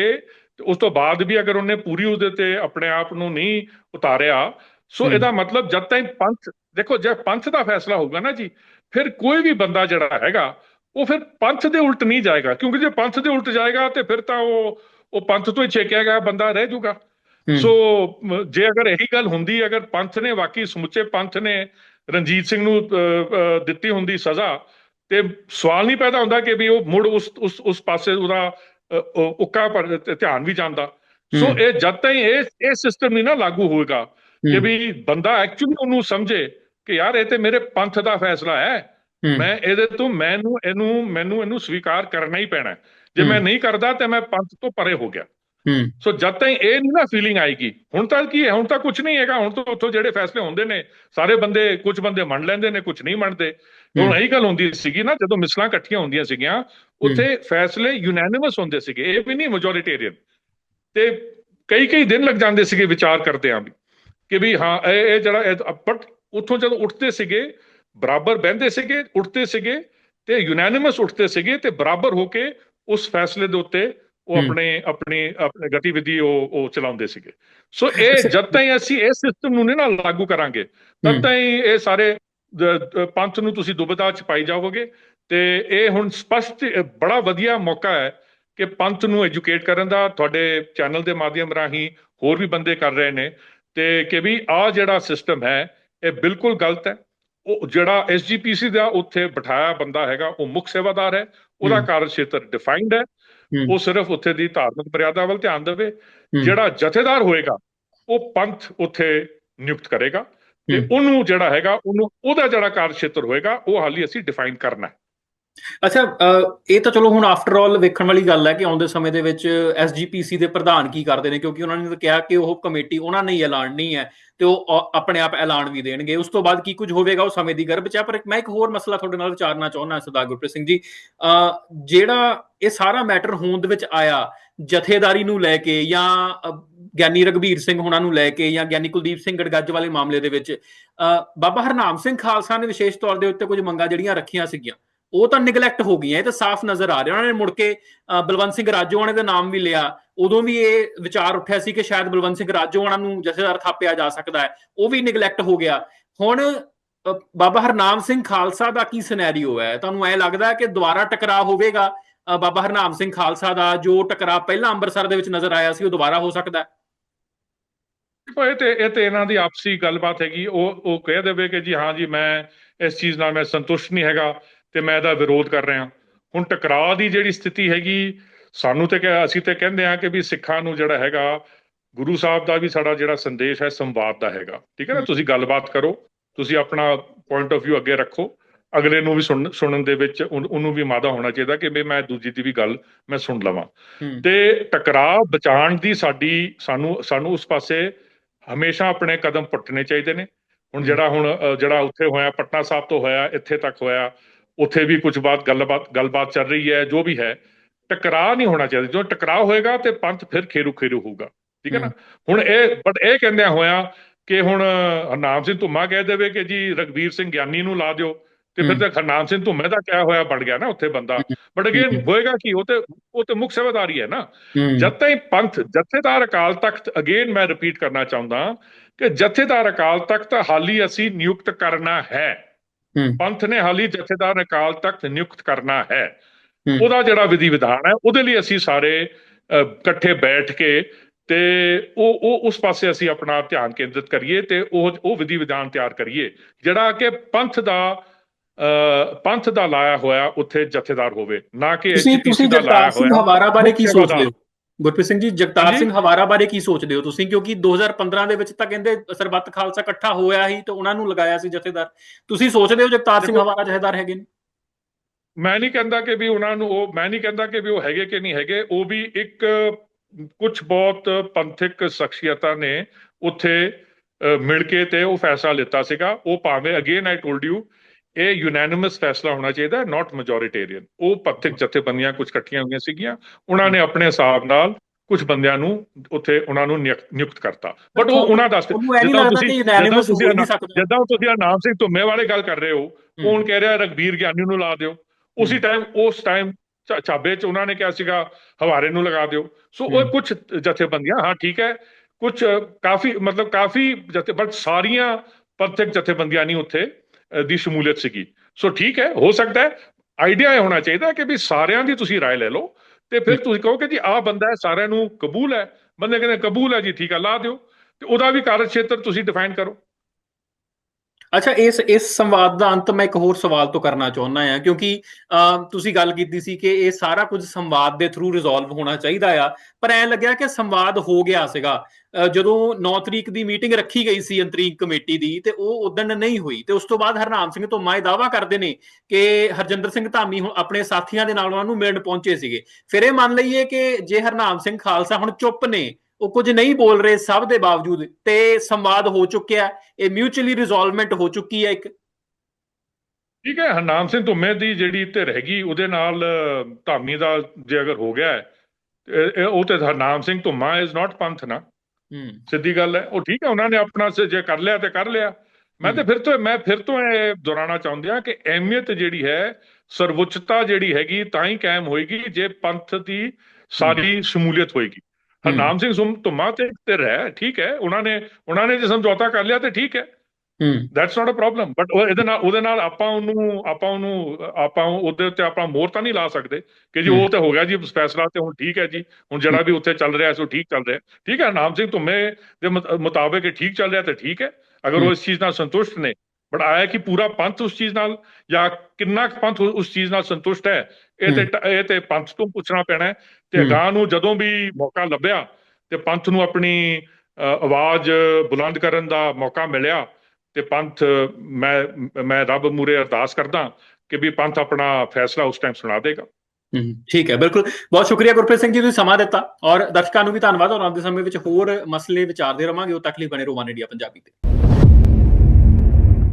ਉਸ ਤੋਂ ਬਾਅਦ ਵੀ ਅਗਰ ਉਹਨੇ ਪੂਰੀ ਉਹਦੇ ਤੇ ਆਪਣੇ ਆਪ ਨੂੰ ਨਹੀਂ ਉਤਾਰਿਆ ਸੋ। ਇਹਦਾ ਮਤਲਬ ਜਦ ਤਾਈਂ ਪੰਥ ਦੇਖੋ ਜੇ ਪੰਥ ਦਾ ਫੈਸਲਾ ਹੋਊਗਾ ਨਾ ਜੀ ਫਿਰ ਕੋਈ ਵੀ ਬੰਦਾ ਜਿਹੜਾ ਹੈਗਾ ਉਹ ਫਿਰ ਪੰਥ ਦੇ ਉਲਟ ਨਹੀਂ ਜਾਏਗਾ ਕਿਉਂਕਿ ਜੇ ਪੰਥ ਦੇ ਉਲਟ ਜਾਏਗਾ ਤੇ ਫਿਰ ਤਾਂ ਉਹ ਉਹ ਪੰਥ ਤੋਂ ਹੀ ਛੇਕਿਆ ਗਿਆ ਬੰਦਾ ਰਹਿ ਜਾਊਗਾ ਸੋ ਜੇ ਅਗਰ ਇਹੀ ਗੱਲ ਹੁੰਦੀ ਅਗਰ ਪੰਥ ਨੇ ਵਾਕਈ ਸਮੁੱਚੇ ਪੰਥ ਨੇ ਰਣਜੀਤ ਸਿੰਘ ਨੂੰ ਦਿੱਤੀ ਹੁੰਦੀ ਸਜ਼ਾ ਤੇ ਸਵਾਲ ਨਹੀਂ ਪੈਦਾ ਹੁੰਦਾ ਕਿ ਵੀ ਉਹ ਮੁੜ ਉਸ ਉਸ ਉਸ ਪਾਸੇ ਉਹਦਾ ਉੱਕਾ ਪਰ ਧਿਆਨ ਵੀ ਜਾਂਦਾ। ਸੋ ਇਹ ਜਦ ਤਾਈਂ ਇਹ ਇਹ ਸਿਸਟਮ ਨਹੀਂ ਨਾ ਲਾਗੂ ਹੋਏਗਾ ਕਿ ਵੀ ਬੰਦਾ ਐਕਚੁਅਲੀ ਉਹਨੂੰ ਸਮਝੇ ਕਿ ਯਾਰ ਇਹ ਤੇ ਮੇਰੇ ਪੰਥ ਦਾ ਫੈਸਲਾ ਹੈ। ਮੈਂ ਇਹਦੇ ਤੋਂ ਮੈਨੂੰ ਇਹਨੂੰ ਮੈਨੂੰ ਇਹਨੂੰ ਸਵੀਕਾਰ ਕਰਨਾ ਹੀ ਪੈਣਾ। ਜੇ ਮੈਂ। ਨਹੀਂ ਕਰਦਾ ਤੇ ਮੈਂ ਪੰਥ ਤੋਂ ਪਰੇ ਹੋ ਗਿਆ। ਸੋ ਜਦ ਤਾਈਂ ਇਹ ਨਹੀਂ ਨਾ ਫੀਲਿੰਗ ਆਏਗੀ ਹੁਣ ਤਾਂ ਕੀ ਹੈ ਹੁਣ ਤਾਂ ਕੁਝ ਨਹੀਂ ਹੈਗਾ ਹੁਣ ਤਾਂ ਉੱਥੋਂ ਜਿਹੜੇ ਫੈਸਲੇ ਹੁੰਦੇ ਨੇ ਸਾਰੇ ਬੰਦੇ ਕੁਝ ਬੰਦੇ ਮੰਨ ਲੈਂਦੇ ਨੇ ਕੁਝ ਨਹੀਂ ਮੰਨਦੇ। ਹੁਣ ਇਹੀ ਗੱਲ ਹੁੰਦੀ ਸੀਗੀ ਨਾ ਜਦੋਂ ਮਿਸਲਾਂ ਇਕੱਠੀਆਂ ਹੁੰਦੀਆਂ ਸੀਗੀਆਂ ਉੱਥੇ ਫੈਸਲੇ ਯੂਨੈਨਿਮਸ ਹੁੰਦੇ ਸੀਗੇ ਇਹ ਵੀ ਨਹੀਂ ਮੈਜੋਰਿਟੇਰੀਅਨ ਤੇ ਕਈ ਕਈ ਦਿਨ ਲੱਗ ਜਾਂਦੇ ਸੀਗੇ ਵਿਚਾਰ ਕਰਦੇ ਆਂ ਵੀ ਕਿ ਵੀ ਹਾਂ ਇਹ ਇਹ ਜਿਹੜਾ ਬਟ ਉੱਥੋਂ ਜਦੋਂ ਉੱਠਦੇ ਸੀਗੇ ਬਰਾਬਰ ਬਹਿੰਦੇ ਸੀਗੇ ਉੱਠਦੇ ਸੀਗੇ ਤੇ ਯੂਨੈਨਿਮਸ ਉੱਠਦੇ ਸੀਗੇ ਤੇ ਬਰਾਬਰ ਹੋ ਕੇ ਉਸ ਫੈਸਲੇ ਦੇ ਉੱਤੇ ਉਹ। ਆਪਣੇ ਆਪਣੀ ਆਪਣੀ ਗਤੀਵਿਧੀ ਉਹ ਉਹ ਚਲਾਉਂਦੇ ਸੀਗੇ ਸੋ ਇਹ ਜਦ ਤਾਈਂ ਅਸੀਂ ਇਸ ਸਿਸਟਮ ਨੂੰ ਨਹੀਂ ਨਾ ਲਾਗੂ ਕਰਾਂਗੇ। ਤਦ ਤਾਈਂ ਇਹ ਸਾਰੇ ਪੰਥ ਨੂੰ ਤੁਸੀਂ ਦੁਬਿਧਾ ਚ ਪਾਈ ਜਾਓਗੇ ਤੇ ਇਹ ਹੁਣ ਸਪਸ਼ਟ ਇਹ ਬੜਾ ਵਧੀਆ ਮੌਕਾ ਹੈ ਕਿ ਪੰਥ ਨੂੰ ਐਜੂਕੇਟ ਕਰਨ ਦਾ ਤੁਹਾਡੇ ਚੈਨਲ ਦੇ ਮਾਧਿਅਮ ਰਾਹੀਂ ਹੋਰ ਵੀ ਬੰਦੇ ਕਰ ਰਹੇ ਨੇ ਤੇ ਕਿ ਵੀ ਆ ਜਿਹੜਾ ਸਿਸਟਮ ਹੈ ਇਹ ਬਿਲਕੁਲ ਗਲਤ ਹੈ ਉਹ ਜਿਹੜਾ ਐਸਜੀਪੀਸੀ ਦਾ ਉੱਥੇ ਬਿਠਾਇਆ ਬੰਦਾ ਹੈਗਾ ਉਹ ਮੁੱਖ ਸੇਵਾਦਾਰ ਹੈ ਉਹਦਾ। ਕਾਰਜ ਖੇਤਰ ਡਿਫਾਈਨਡ ਹੂੰ, ਉਹ ਸਿਰਫ ਉੱਥੇ ਦੀ ਧਾਰਮਿਕ ਮਰਿਆਦਾ ਵੱਲ ਧਿਆਨ ਦੇਵੇ ਜਿਹੜਾ ਜਥੇਦਾਰ ਹੋਏਗਾ ਉਹ ਪੰਥ ਉੱਥੇ ਨਿਯੁਕਤ ਕਰੇਗਾ ਤੇ। ਉਹਨੂੰ ਜਿਹੜਾ ਹੈਗਾ ਉਹਨੂੰ ਉਹਦਾ ਜਿਹੜਾ ਕਾਰਜ ਖੇਤਰ ਹੋਏਗਾ ਉਹ ਹਾਲੀ ਅਸੀਂ ਡਿਫਾਈਨ ਕਰਨਾ ਹੈ। ਅੱਛਾ ਅ, ਇਹ ਤਾਂ ਚਲੋ ਹੁਣ ਆਫਟਰ ਆਲ ਵੇਖਣ ਵਾਲੀ ਗੱਲ ਹੈ ਕਿ ਆਉਂਦੇ ਸਮੇਂ ਦੇ ਵਿੱਚ ਐਸਜੀਪੀਸੀ ਦੇ ਪ੍ਰਧਾਨ ਕੀ ਕਰਦੇ ਨੇ ਕਿਉਂਕਿ ਉਹਨਾਂ ਨੇ ਤਾਂ ਕਿਹਾ ਕਿ ਉਹ ਕਮੇਟੀ ਉਹਨਾਂ ਨੇ ਹੀ ਨਹੀਂ ਹੈ ਤੇ ਉਹ ਆਪਣੇ ਆਪ ਐਲਾਨ ਵੀ ਦੇਣਗੇ। ਉਸ ਤੋਂ ਬਾਅਦ ਕੀ ਕੁਝ ਹੋਵੇਗਾ ਉਹ ਸਮੇਂ ਦੀ ਗਰਭ ਚ ਹੈ ਪਰ ਮੈਂ ਇੱਕ ਹੋਰ ਮਸਲਾ ਤੁਹਾਡੇ ਨਾਲ ਵਿਚਾਰਨਾ ਚਾਹੁੰਦਾ ਸਰਦਾਰ ਗੁਰਪ੍ਰੀਤ ਸਿੰਘ ਜੀ। ਅ, ਜਿਹੜਾ ਇਹ ਸਾਰਾ ਮੈਟਰ ਹੋਂਦ ਦੇ ਵਿੱਚ ਆਇਆ ਜਥੇਦਾਰੀ ਨੂੰ ਲੈ ਕੇ ਜਾਂ ਗਿਆਨੀ ਰਗਵੀਰ ਸਿੰਘ ਹੁਣਾਂ ਨੂੰ ਲੈ ਕੇ ਜਾਂ ਗਿਆਨੀ ਕੁਲਦੀਪ ਸਿੰਘ ਗੜਗੱਜ ਵਾਲੇ ਮਾਮਲੇ ਦੇ ਵਿੱਚ ਅ, ਬਾਬਾ ਹਰਨਾਮ ਸਿੰਘ ਖਾਲਸਾ ਨੇ ਵਿਸ਼ੇਸ਼ ਤੌਰ ਦੇ ਉੱਤੇ ਕੁਝ ਮੰਗਾਂ ਜਿਹੜੀਆਂ ਰੱਖੀਆਂ ਸੀਗੀਆਂ। ਉਹ ਤਾਂ ਨਿਗਲੈਕਟ ਹੋ ਗਈਆਂ, ਇਹ ਤਾਂ ਸਾਫ਼ ਨਜ਼ਰ ਆ ਰਿਹਾ ਉਹਨਾਂ ਨੇ ਮੁੜ ਕੇ ਬਲਵੰਤ ਸਿੰਘ ਰਾਜੋਆਣੇ ਦਾ ਨਾਮ ਵੀ ਲਿਆ। ਉਦੋਂ ਵੀ ਇਹ ਵਿਚਾਰ ਉੱਠਿਆ ਸੀ ਕਿ ਸ਼ਾਇਦ ਬਲਵੰਤ ਸਿੰਘ ਰਾਜੋਆਣਾ ਨੂੰ ਜਥੇਦਾਰ ਥਾਪਿਆ ਜਾ ਸਕਦਾ ਹੈ। ਉਹ ਵੀ ਨਿਗਲੈਕਟ ਹੋ ਗਿਆ। ਹੁਣ ਬਾਬਾ ਹਰਨਾਮ ਸਿੰਘ ਖਾਲਸਾ ਦਾ ਕੀ ਸਿਨੈਰੀਓ ਹੈ? ਤੁਹਾਨੂੰ ਐ ਲੱਗਦਾ ਹੈ ਕਿ ਦੁਬਾਰਾ ਟਕਰਾਅ ਹੋਵੇਗਾ? ਬਾਬਾ ਹਰਨਾਮ ਸਿੰਘ ਖਾਲਸਾ ਦਾ ਜੋ ਟਕਰਾਅ ਪਹਿਲਾਂ ਅੰਮ੍ਰਿਤਸਰ ਦੇ ਵਿੱਚ ਨਜ਼ਰ ਆਇਆ ਸੀ, ਉਹ ਦੁਬਾਰਾ ਹੋ ਸਕਦਾ ਹੈ? ਦੇਖੋ, ਇਹ ਤੇ ਇਹ ਤੇ ਇਹਨਾਂ ਦੀ ਆਪਸੀ ਗੱਲਬਾਤ ਹੈਗੀ। ਉਹ ਉਹ ਕਹਿ ਦੇਵੇ ਕਿ ਜੀ, ਹਾਂ ਜੀ, ਮੈਂ ਇਸ ਚੀਜ਼ ਨਾਲ ਮੈਂ ਸੰਤੁਸ਼ਟ ਨਹੀਂ ਹੈਗਾ। ਤੇ ਮੈਂ ਇਹਦਾ ਵਿਰੋਧ ਕਰ ਰਿਹਾ। ਹੁਣ ਟਕਰਾਅ ਦੀ ਜਿਹੜੀ ਸਥਿਤੀ ਹੈਗੀ ਸਾਨੂੰ ਤੇ ਅਸੀਂ ਤੇ ਕਹਿੰਦੇ ਆ ਕਿ ਵੀ ਸਿੱਖਾਂ ਨੂੰ ਜਿਹੜਾ ਹੈਗਾ ਗੁਰੂ ਸਾਹਿਬ ਦਾ ਵੀ ਸਾਡਾ ਜਿਹੜਾ ਸੰਦੇਸ਼ ਹੈ ਸੰਵਾਦ ਦਾ ਹੈਗਾ। ਠੀਕ ਹੈ ਨਾ। ਤੁਸੀਂ ਗੱਲਬਾਤ ਕਰੋ ਤੁਸੀਂ ਆਪਣਾ ਪੁਆਇੰਟ ਆਫ View ਅੱਗੇ ਰੱਖੋ। ਅਗਲੇ ਨੂੰ ਵੀ ਸੁਣ- ਸੁਣਨ ਦੇ ਵਿੱਚ ਉਹਨ- ਵੀ ਮਾਦਾ ਹੋਣਾ ਚਾਹੀਦਾ ਕਿ ਮੈਂ ਦੂਜੀ ਦੀ ਵੀ ਗੱਲ ਮੈਂ ਸੁਣ ਲਵਾਂ। ਤੇ ਟਕਰਾਅ ਬਚਾਉਣ ਦੀ ਸਾਡੀ ਸਾਨੂੰ ਸਾਨੂੰ ਉਸ ਪਾਸੇ ਹਮੇਸ਼ਾ ਆਪਣੇ ਕਦਮ ਪੁੱਟਣੇ ਚਾਹੀਦੇ ਨੇ। ਹੁਣ। ਜਿਹੜਾ ਹੁਣ ਜਿਹੜਾ ਉੱਥੇ ਹੋਇਆ ਪਟਨਾ ਸਾਹਿਬ ਤੋਂ ਹੋਇਆ ਇੱਥੇ ਤੱਕ ਹੋਇਆ ਉੱਥੇ ਵੀ ਕੁਝ ਬਾਤ ਗੱਲਬਾਤ ਗੱਲਬਾਤ ਚੱਲ ਰਹੀ ਹੈ ਜੋ ਵੀ ਹੈ ਟਕਰਾਅ ਨਹੀਂ ਹੋਣਾ ਚਾਹੀਦਾ। ਜੋ ਟਕਰਾਅ ਹੋਏਗਾ ਤੇ ਪੰਥ ਫਿਰ ਖੇਰੂ ਖੇਰੂ ਹੋਊਗਾ। ਠੀਕ ਹੈ ਨਾ? ਹੁਣ ਇਹ ਬਟ ਇਹ ਕਹਿੰਦਿਆਂ ਹੋਇਆ ਕਿ ਹੁਣ ਹਰਨਾਮ ਸਿੰਘ ਧੁੰਮਾ ਕਹਿ ਦੇਵੇ ਕਿ ਜੀ ਰਗਵੀਰ ਸਿੰਘ ਗਿਆਨੀ ਨੂੰ ਲਾ ਦਿਓ ਤੇ ਫਿਰ। ਤਾਂ ਹਰਨਾਮ ਸਿੰਘ ਧੁੰਮੇ ਦਾ ਕਿਆ ਹੋਇਆ ਬਣ ਗਿਆ ਨਾ ਉੱਥੇ ਬੰਦਾ। But again hmm. ਹੋਏਗਾ ਕੀ ਉਹ ਤੇ ਉਹ ਤੇ ਮੁੱਖ ਸੇਵਾਦਾਰੀ ਹੈ ਨਾ। ਜਦ ਤਾਈਂ ਪੰਥ ਜਥੇਦਾਰ ਅਕਾਲ ਤਖਤ ਅਗੇਨ ਮੈਂ ਰਿਪੀਟ ਕਰਨਾ ਚਾਹੁੰਦਾ ਕਿ ਜਥੇਦਾਰ ਅਕਾਲ ਤਖਤ ਹਾਲੀ ਅਸੀਂ ਨਿਯੁਕਤ ਕਰਨਾ ਹੂੰ। ਪੰਥ ਨੇ ਹਾਲੀ ਜਥੇਦਾਰ ਅਕਾਲ ਤਖਤ ਨਿਯੁਕਤ ਕਰਨਾ ਹੈ। ਉਹਦਾ ਜਿਹੜਾ ਵਿਧੀ ਵਿਧਾਨ ਹੈ ਉਹਦੇ ਲਈ ਅਸੀਂ ਸਾਰੇ ਇਕੱਠੇ ਬੈਠ ਕੇ ਤੇ ਉਹ ਉਹ ਉਸ ਪਾਸੇ ਅਸੀਂ ਆਪਣਾ ਧਿਆਨ ਕੇਂਦਰਿਤ ਕਰੀਏ ਤੇ ਉਹ ਉਹ ਵਿਧੀ ਵਿਧਾਨ ਤਿਆਰ ਕਰੀਏ ਜਿਹੜਾ ਕਿ ਪੰਥ ਦਾ ਪੰਥ ਦਾ ਲਾਇਆ ਹੋਇਆ ਉੱਥੇ ਜਥੇਦਾਰ ਹੋਵੇ ਨਾ ਕਿ ਤੁਸੀਂ ਤੁਸੀਂ ਜਗਤਾਰ ਸਿੰਘ ਹਵਾਰਾ ਬਾਰੇ ਕੀ ਸੋਚਦੇ। ਹੋ ਗੁਰਪ੍ਰੀਤ ਸਿੰਘ ਜੀ ਜਗਤਾਰ। ਸਿੰਘ ਹਵਾਰਾ ਬਾਰੇ ਕੀ ਸੋਚਦੇ ਹੋ ਤੁਸੀਂ? ਕਿਉਂਕਿ 2015 ਦੇ ਵਿੱਚ ਤਾਂ ਕਹਿੰਦੇ ਸਰਬੱਤ ਖਾਲਸਾ ਇਕੱਠਾ ਹੋਇਆ ਹੀ ਤੇ ਉਹਨਾਂ ਨੂੰ ਲਗਾਇਆ ਸੀ ਜਥੇਦਾਰ। ਤੁਸੀਂ ਸੋਚਦੇ ਹੋ ਜਗਤਾਰ ਸਿੰਘ ਹਵਾਰਾ ਜਥੇਦਾਰ ਹੈਗੇ ਨੇ? ਮੈਂ ਨਹੀਂ ਕਹਿੰਦਾ ਕਿ ਵੀ ਉਹਨਾਂ ਨੂੰ ਉਹ ਮੈਂ ਨਹੀਂ ਕਹਿੰਦਾ ਕਿ ਵੀ ਉਹ ਹੈਗੇ ਕਿ ਨਹੀਂ ਹੈਗੇ। ਉਹ ਵੀ ਇੱਕ ਕੁਝ ਬਹੁਤ ਪੰਥਕ ਸ਼ਖਸੀਅਤਾਂ ਨੇ ਉੱਥੇ ਮਿਲ ਕੇ ਤੇ ਉਹ ਫੈਸਲਾ ਲਿੱਤਾ ਸੀਗਾ। ਉਹ ਭਾਵੇਂ ਅਗੇਨ ਆਈ ਟੋਲਡ ਯੂ ਇਹ ਯੂਨੈਨਿਮਸ ਫੈਸਲਾ ਹੋਣਾ ਚਾਹੀਦਾ ਨਾਟ ਮੈਜੋਰਿਟੇਰੀਅਨ ਉਹ ਪੰਥਕ ਜਥੇਬੰਦੀਆਂ ਕੁਝ ਇਕੱਠੀਆਂ ਹੋਈਆਂ ਸੀਗੀਆਂ ਉਹਨਾਂ ਨੇ ਆਪਣੇ ਹਿਸਾਬ ਨਾਲ ਕੁਝ ਬੰਦਿਆਂ ਨੂੰ ਉੱਥੇ ਉਹਨਾਂ ਨੂੰ ਨਿਯੁਕ- ਨਿਯੁਕਤ ਕਰਤਾ। ਬਟ ਉਹ ਉਹਨਾਂ ਦਾ ਜਿੱਦਾਂ ਤੁਸੀਂ- ਜਿੱਦਾਂ ਯੂਨੈਨਿਮਸ ਤੁਸੀਂ ਹੋ ਨਹੀਂ ਸਕਦਾ। ਜਿੱਦਾਂ ਤੁਸੀਂ ਨਾਮ ਸਿੰਘ ਧੁੰਮੇ ਵਾਲੇ ਗੱਲ ਕਰ ਰਹੇ ਹੋ। ਕੌਣ ਕਹਿ ਰਿਹਾ ਰਗਵੀਰ ਗਿਆਨੀ ਨੂੰ ਲਾ ਦਿਓ? ਉਸੇ ਟਾਈਮ ਉਸ ਟਾਈਮ ਚਾਬੇ ਚ ਉਹਨਾਂ ਨੇ ਕਿਹਾ ਸੀਗਾ ਹਵਾਰੇ ਨੂੰ ਲਗਾ ਦਿਓ। ਸੋ ਉਹ। ਕੁਝ ਜਥੇਬੰਦੀਆਂ ਹਾਂ ਠੀਕ ਹੈ ਕੁਝ ਕਾਫੀ ਮਤਲਬ ਕਾਫੀ ਜਥੇ ਬਟ ਸਾਰੀਆਂ ਪੰਥਕ ਜਥੇਬੰਦੀਆਂ ਨਹੀਂ ਉੱਥੇ। ਦੀ ਸ਼ਮੂਲੀਅਤ ਸੀਗੀ ਸੋ ਠੀਕ ਹੈ ਹੋ ਸਕਦਾ ਹੈ ਆਈਡੀਆ ਇਹ ਹੋਣਾ ਚਾਹੀਦਾ ਕਿ ਵੀ ਸਾਰਿਆਂ ਦੀ ਤੁਸੀਂ رائے ਲੈ ਲਓ ਤੇ ਫਿਰ ਤੁਸੀਂ ਕਹੋ ਕਿ ਜੀ ਆਹ ਬੰਦਾ ਹੈ ਸਾਰਿਆਂ ਨੂੰ ਕਬੂਲ ਹੈ ਬੰਦੇ ਕਹਿੰਦੇ ਕਬੂਲ ਹੈ ਜੀ ਠੀਕ ਹੈ ਲਾ ਦਿਓ ਤੇ ਉਹਦਾ ਵੀ ਕਾਰਜ ਖੇਤਰ ਤੁਸੀਂ ਡਿਫਾਈਨ ਕਰੋ ਅੱਛਾ, ਇਸ ਇਸ ਸੰਵਾਦ ਦਾ ਅੰਤ ਮੈਂ ਇੱਕ ਹੋਰ ਸਵਾਲ ਤੋਂ ਕਰਨਾ ਚਾਹੁੰਦਾ ਹਾਂ, ਕਿਉਂਕਿ ਤੁਸੀਂ ਗੱਲ ਕੀਤੀ ਸੀ ਕਿ ਇਹ ਸਾਰਾ ਕੁਝ ਸੰਵਾਦ ਦੇ ਥਰੂ ਰਿਜ਼ੋਲਵ ਹੋਣਾ ਚਾਹੀਦਾ ਆ, ਪਰ ਐ ਲੱਗਿਆ ਕਿ ਸੰਵਾਦ ਹੋ ਗਿਆ ਸੀਗਾ। ਜਦੋਂ 9 ਤਰੀਕ ਦੀ ਮੀਟਿੰਗ ਰੱਖੀ ਗਈ ਸੀ ਅੰਤਰੀਕ ਕਮੇਟੀ ਦੀ, ਤੇ ਉਹ ਉਦੋਂ ਨਹੀਂ ਹੋਈ, ਤੇ ਉਸ ਤੋਂ ਬਾਅਦ ਹਰਨਾਮ ਸਿੰਘ ਧੁੰਮਾ ਇਹ ਦਾਵਾ ਕਰਦੇ ਨੇ ਕਿ ਹਰਜਿੰਦਰ ਸਿੰਘ ਧਾਮੀ ਹੁਣ ਆਪਣੇ ਸਾਥੀਆਂ ਦੇ ਨਾਲ ਉਹਨਾਂ ਨੂੰ ਮਿਲਣ ਪਹੁੰਚੇ ਸੀਗੇ। ਫਿਰ ਇਹ ਮੰਨ ਲਈਏ ਕਿ ਜੇ ਹਰਨਾਮ ਸਿੰਘ ਖਾਲਸਾ ਹੁਣ ਚੁੱਪ ਨੇ ਉਹ ਕੁਝ ਨਹੀਂ ਬੋਲ ਰਹੇ ਸਭ ਦੇ ਬਾਵਜੂਦ ਤੇ ਸੰਵਾਦ ਹੋ ਚੁੱਕਿਆ ਇਹ ਮਿਊਚੁਅਲੀ ਰਿਜ਼ੋਲਵਮੈਂਟ ਹੋ ਚੁੱਕੀ ਹੈ ਇੱਕ। ਠੀਕ ਹੈ ਹਰਨਾਮ ਸਿੰਘ ਧੁੰਮੇ ਦੀ ਜਿਹੜੀ ਧਿਰ ਹੈਗੀ ਉਹਦੇ ਨਾਲ ਧਾਮੀ ਦਾ ਜੇ ਅਗਰ ਹੋ ਗਿਆ ਤੇ ਉਹ ਤੇ ਹਰਨਾਮ ਸਿੰਘ ਧੁੰਮਾ ਇਜ਼ ਨਾਟ ਪੰਥ ਨਾ। ਹੂੰ। ਸਿੱਧੀ ਗੱਲ ਹੈ ਉਹ ਠੀਕ ਹੈ ਉਹਨਾਂ ਨੇ ਆਪਣਾ ਸ- ਜੇ ਕਰ ਲਿਆ ਤੇ ਕਰ ਲਿਆ। ਮੈਂ ਤੇ ਫਿਰ ਤੋਂ ਮੈਂ ਫਿਰ ਤੋਂ ਇਹ ਦੁਹਰਾਉਣਾ ਚਾਹੁੰਦਾ ਕਿ ਅਹਿਮੀਅਤ ਜਿਹੜੀ ਹੈ ਸਰਵਉੱਚਤਾ ਜਿਹੜੀ ਹੈਗੀ ਤਾਂ ਹੀ ਕਾਇਮ ਹੋਏਗੀ ਜੇ ਪੰਥ ਦੀ ਸਾਰੀ ਸ਼ਮੂਲੀਅਤ ਹੋਏਗੀ। ਹਰਨਾਮ ਸਿੰਘ ਸੁਮ ਧੁੰਮਾ ਤੇ ਇੱਕ ਧਿਰ ਹੈ ਠੀਕ ਹੈ। ਉਹਨਾਂ ਨੇ ਉਹਨਾਂ ਨੇ ਜੇ ਸਮਝੌਤਾ ਕਰ ਲਿਆ ਤੇ ਠੀਕ ਹੈ। ਹੂੰ। That's not a problem but ਇਹਦੇ ਨਾਲ ਉਹਦੇ ਨਾਲ ਆਪਾਂ ਉਹਨੂੰ ਆਪਾਂ ਉਹਨੂੰ ਆਪਾਂ ਉਹਦੇ ਉੱਤੇ ਆਪਾਂ ਮੋਹਰ ਤਾਂ ਨਹੀਂ ਲਾ ਸਕਦੇ ਕਿ ਜੀ ਉਹ ਤੇ ਹੋ ਗਿਆ ਜੀ ਫੈਸਲਾ ਤੇ ਹੁਣ ਠੀਕ ਹੈ ਜੀ। ਹੁਣ ਜਿਹੜਾ ਵੀ ਉੱਥੇ ਚੱਲ ਰਿਹਾ ਸੋ ਠੀਕ ਚੱਲ ਰਿਹਾ। ਠੀਕ ਹੈ ਨਾਮ ਸਿੰਘ ਧੁੰਮੇ ਦੇ ਮੁਤ- ਮੁਤਾਬਕ ਠੀਕ ਚੱਲ ਰਿਹਾ ਤੇ ਠੀਕ ਹੈ। ਅਗਰ। ਉਹ ਇਸ ਚੀਜ਼ ਨਾਲ ਸੰਤੁਸ਼ਟ ਨੇ ਬਟ ਆਇਆ ਕਿ ਪੂਰਾ ਪੰਥ ਉਸ ਚੀਜ਼ ਨਾਲ ਜਾਂ ਕਿੰਨਾ ਕੁ ਪੰਥ ਉਸ ਚੀਜ਼ ਨਾਲ ਸੰਤੁਸ਼ਟ ਹੈ ਇਹ ਤੇ ਇਹ ਤੇ ਪੰਥ ਤੋਂ ਪੁੱਛਣਾ ਪੈਣਾ ਤੇ। ਅਗਾਂਹ ਨੂੰ ਜਦੋਂ ਵੀ ਮੌਕਾ ਲੱਭਿਆ ਤੇ ਪੰਥ ਨੂੰ ਆਪਣੀ ਆਵਾਜ਼ ਬੁਲੰਦ ਕਰਨ ਦਾ ਮੌਕਾ ਮਿਲਿਆ ਤੇ ਪੰਥ ਮੈਂ ਮੈਂ ਰੱਬ ਮੂਰੇ ਅਰਦਾਸ ਕਰਦਾ ਕਿ ਵੀ ਪੰਥ ਆਪਣਾ ਫੈਸਲਾ ਉਸ ਟਾਈਮ ਸੁਣਾ ਦੇਗਾ। ਠੀਕ ਹੈ ਬਿਲਕੁਲ। ਬਹੁਤ ਸ਼ੁਕਰੀਆ ਗੁਰਪ੍ਰੀਤ ਸਿੰਘ ਜੀ ਤੁਸੀਂ ਸਮਾਂ ਦਿੱਤਾ ਔਰ ਦਰਸ਼ਕਾਂ ਨੂੰ ਵੀ ਧੰਨਵਾਦ ਔਰ ਆਉਂਦੇ ਸਮੇਂ ਵਿੱਚ ਹੋਰ ਮਸਲੇ ਵਿਚਾਰਦੇ ਰਵਾਂਗੇ ਉਹ ਤੱਕ ਲਈ ਬਣੇ ਇੰਡੀਆ ਪੰਜਾਬੀ ਤੇ।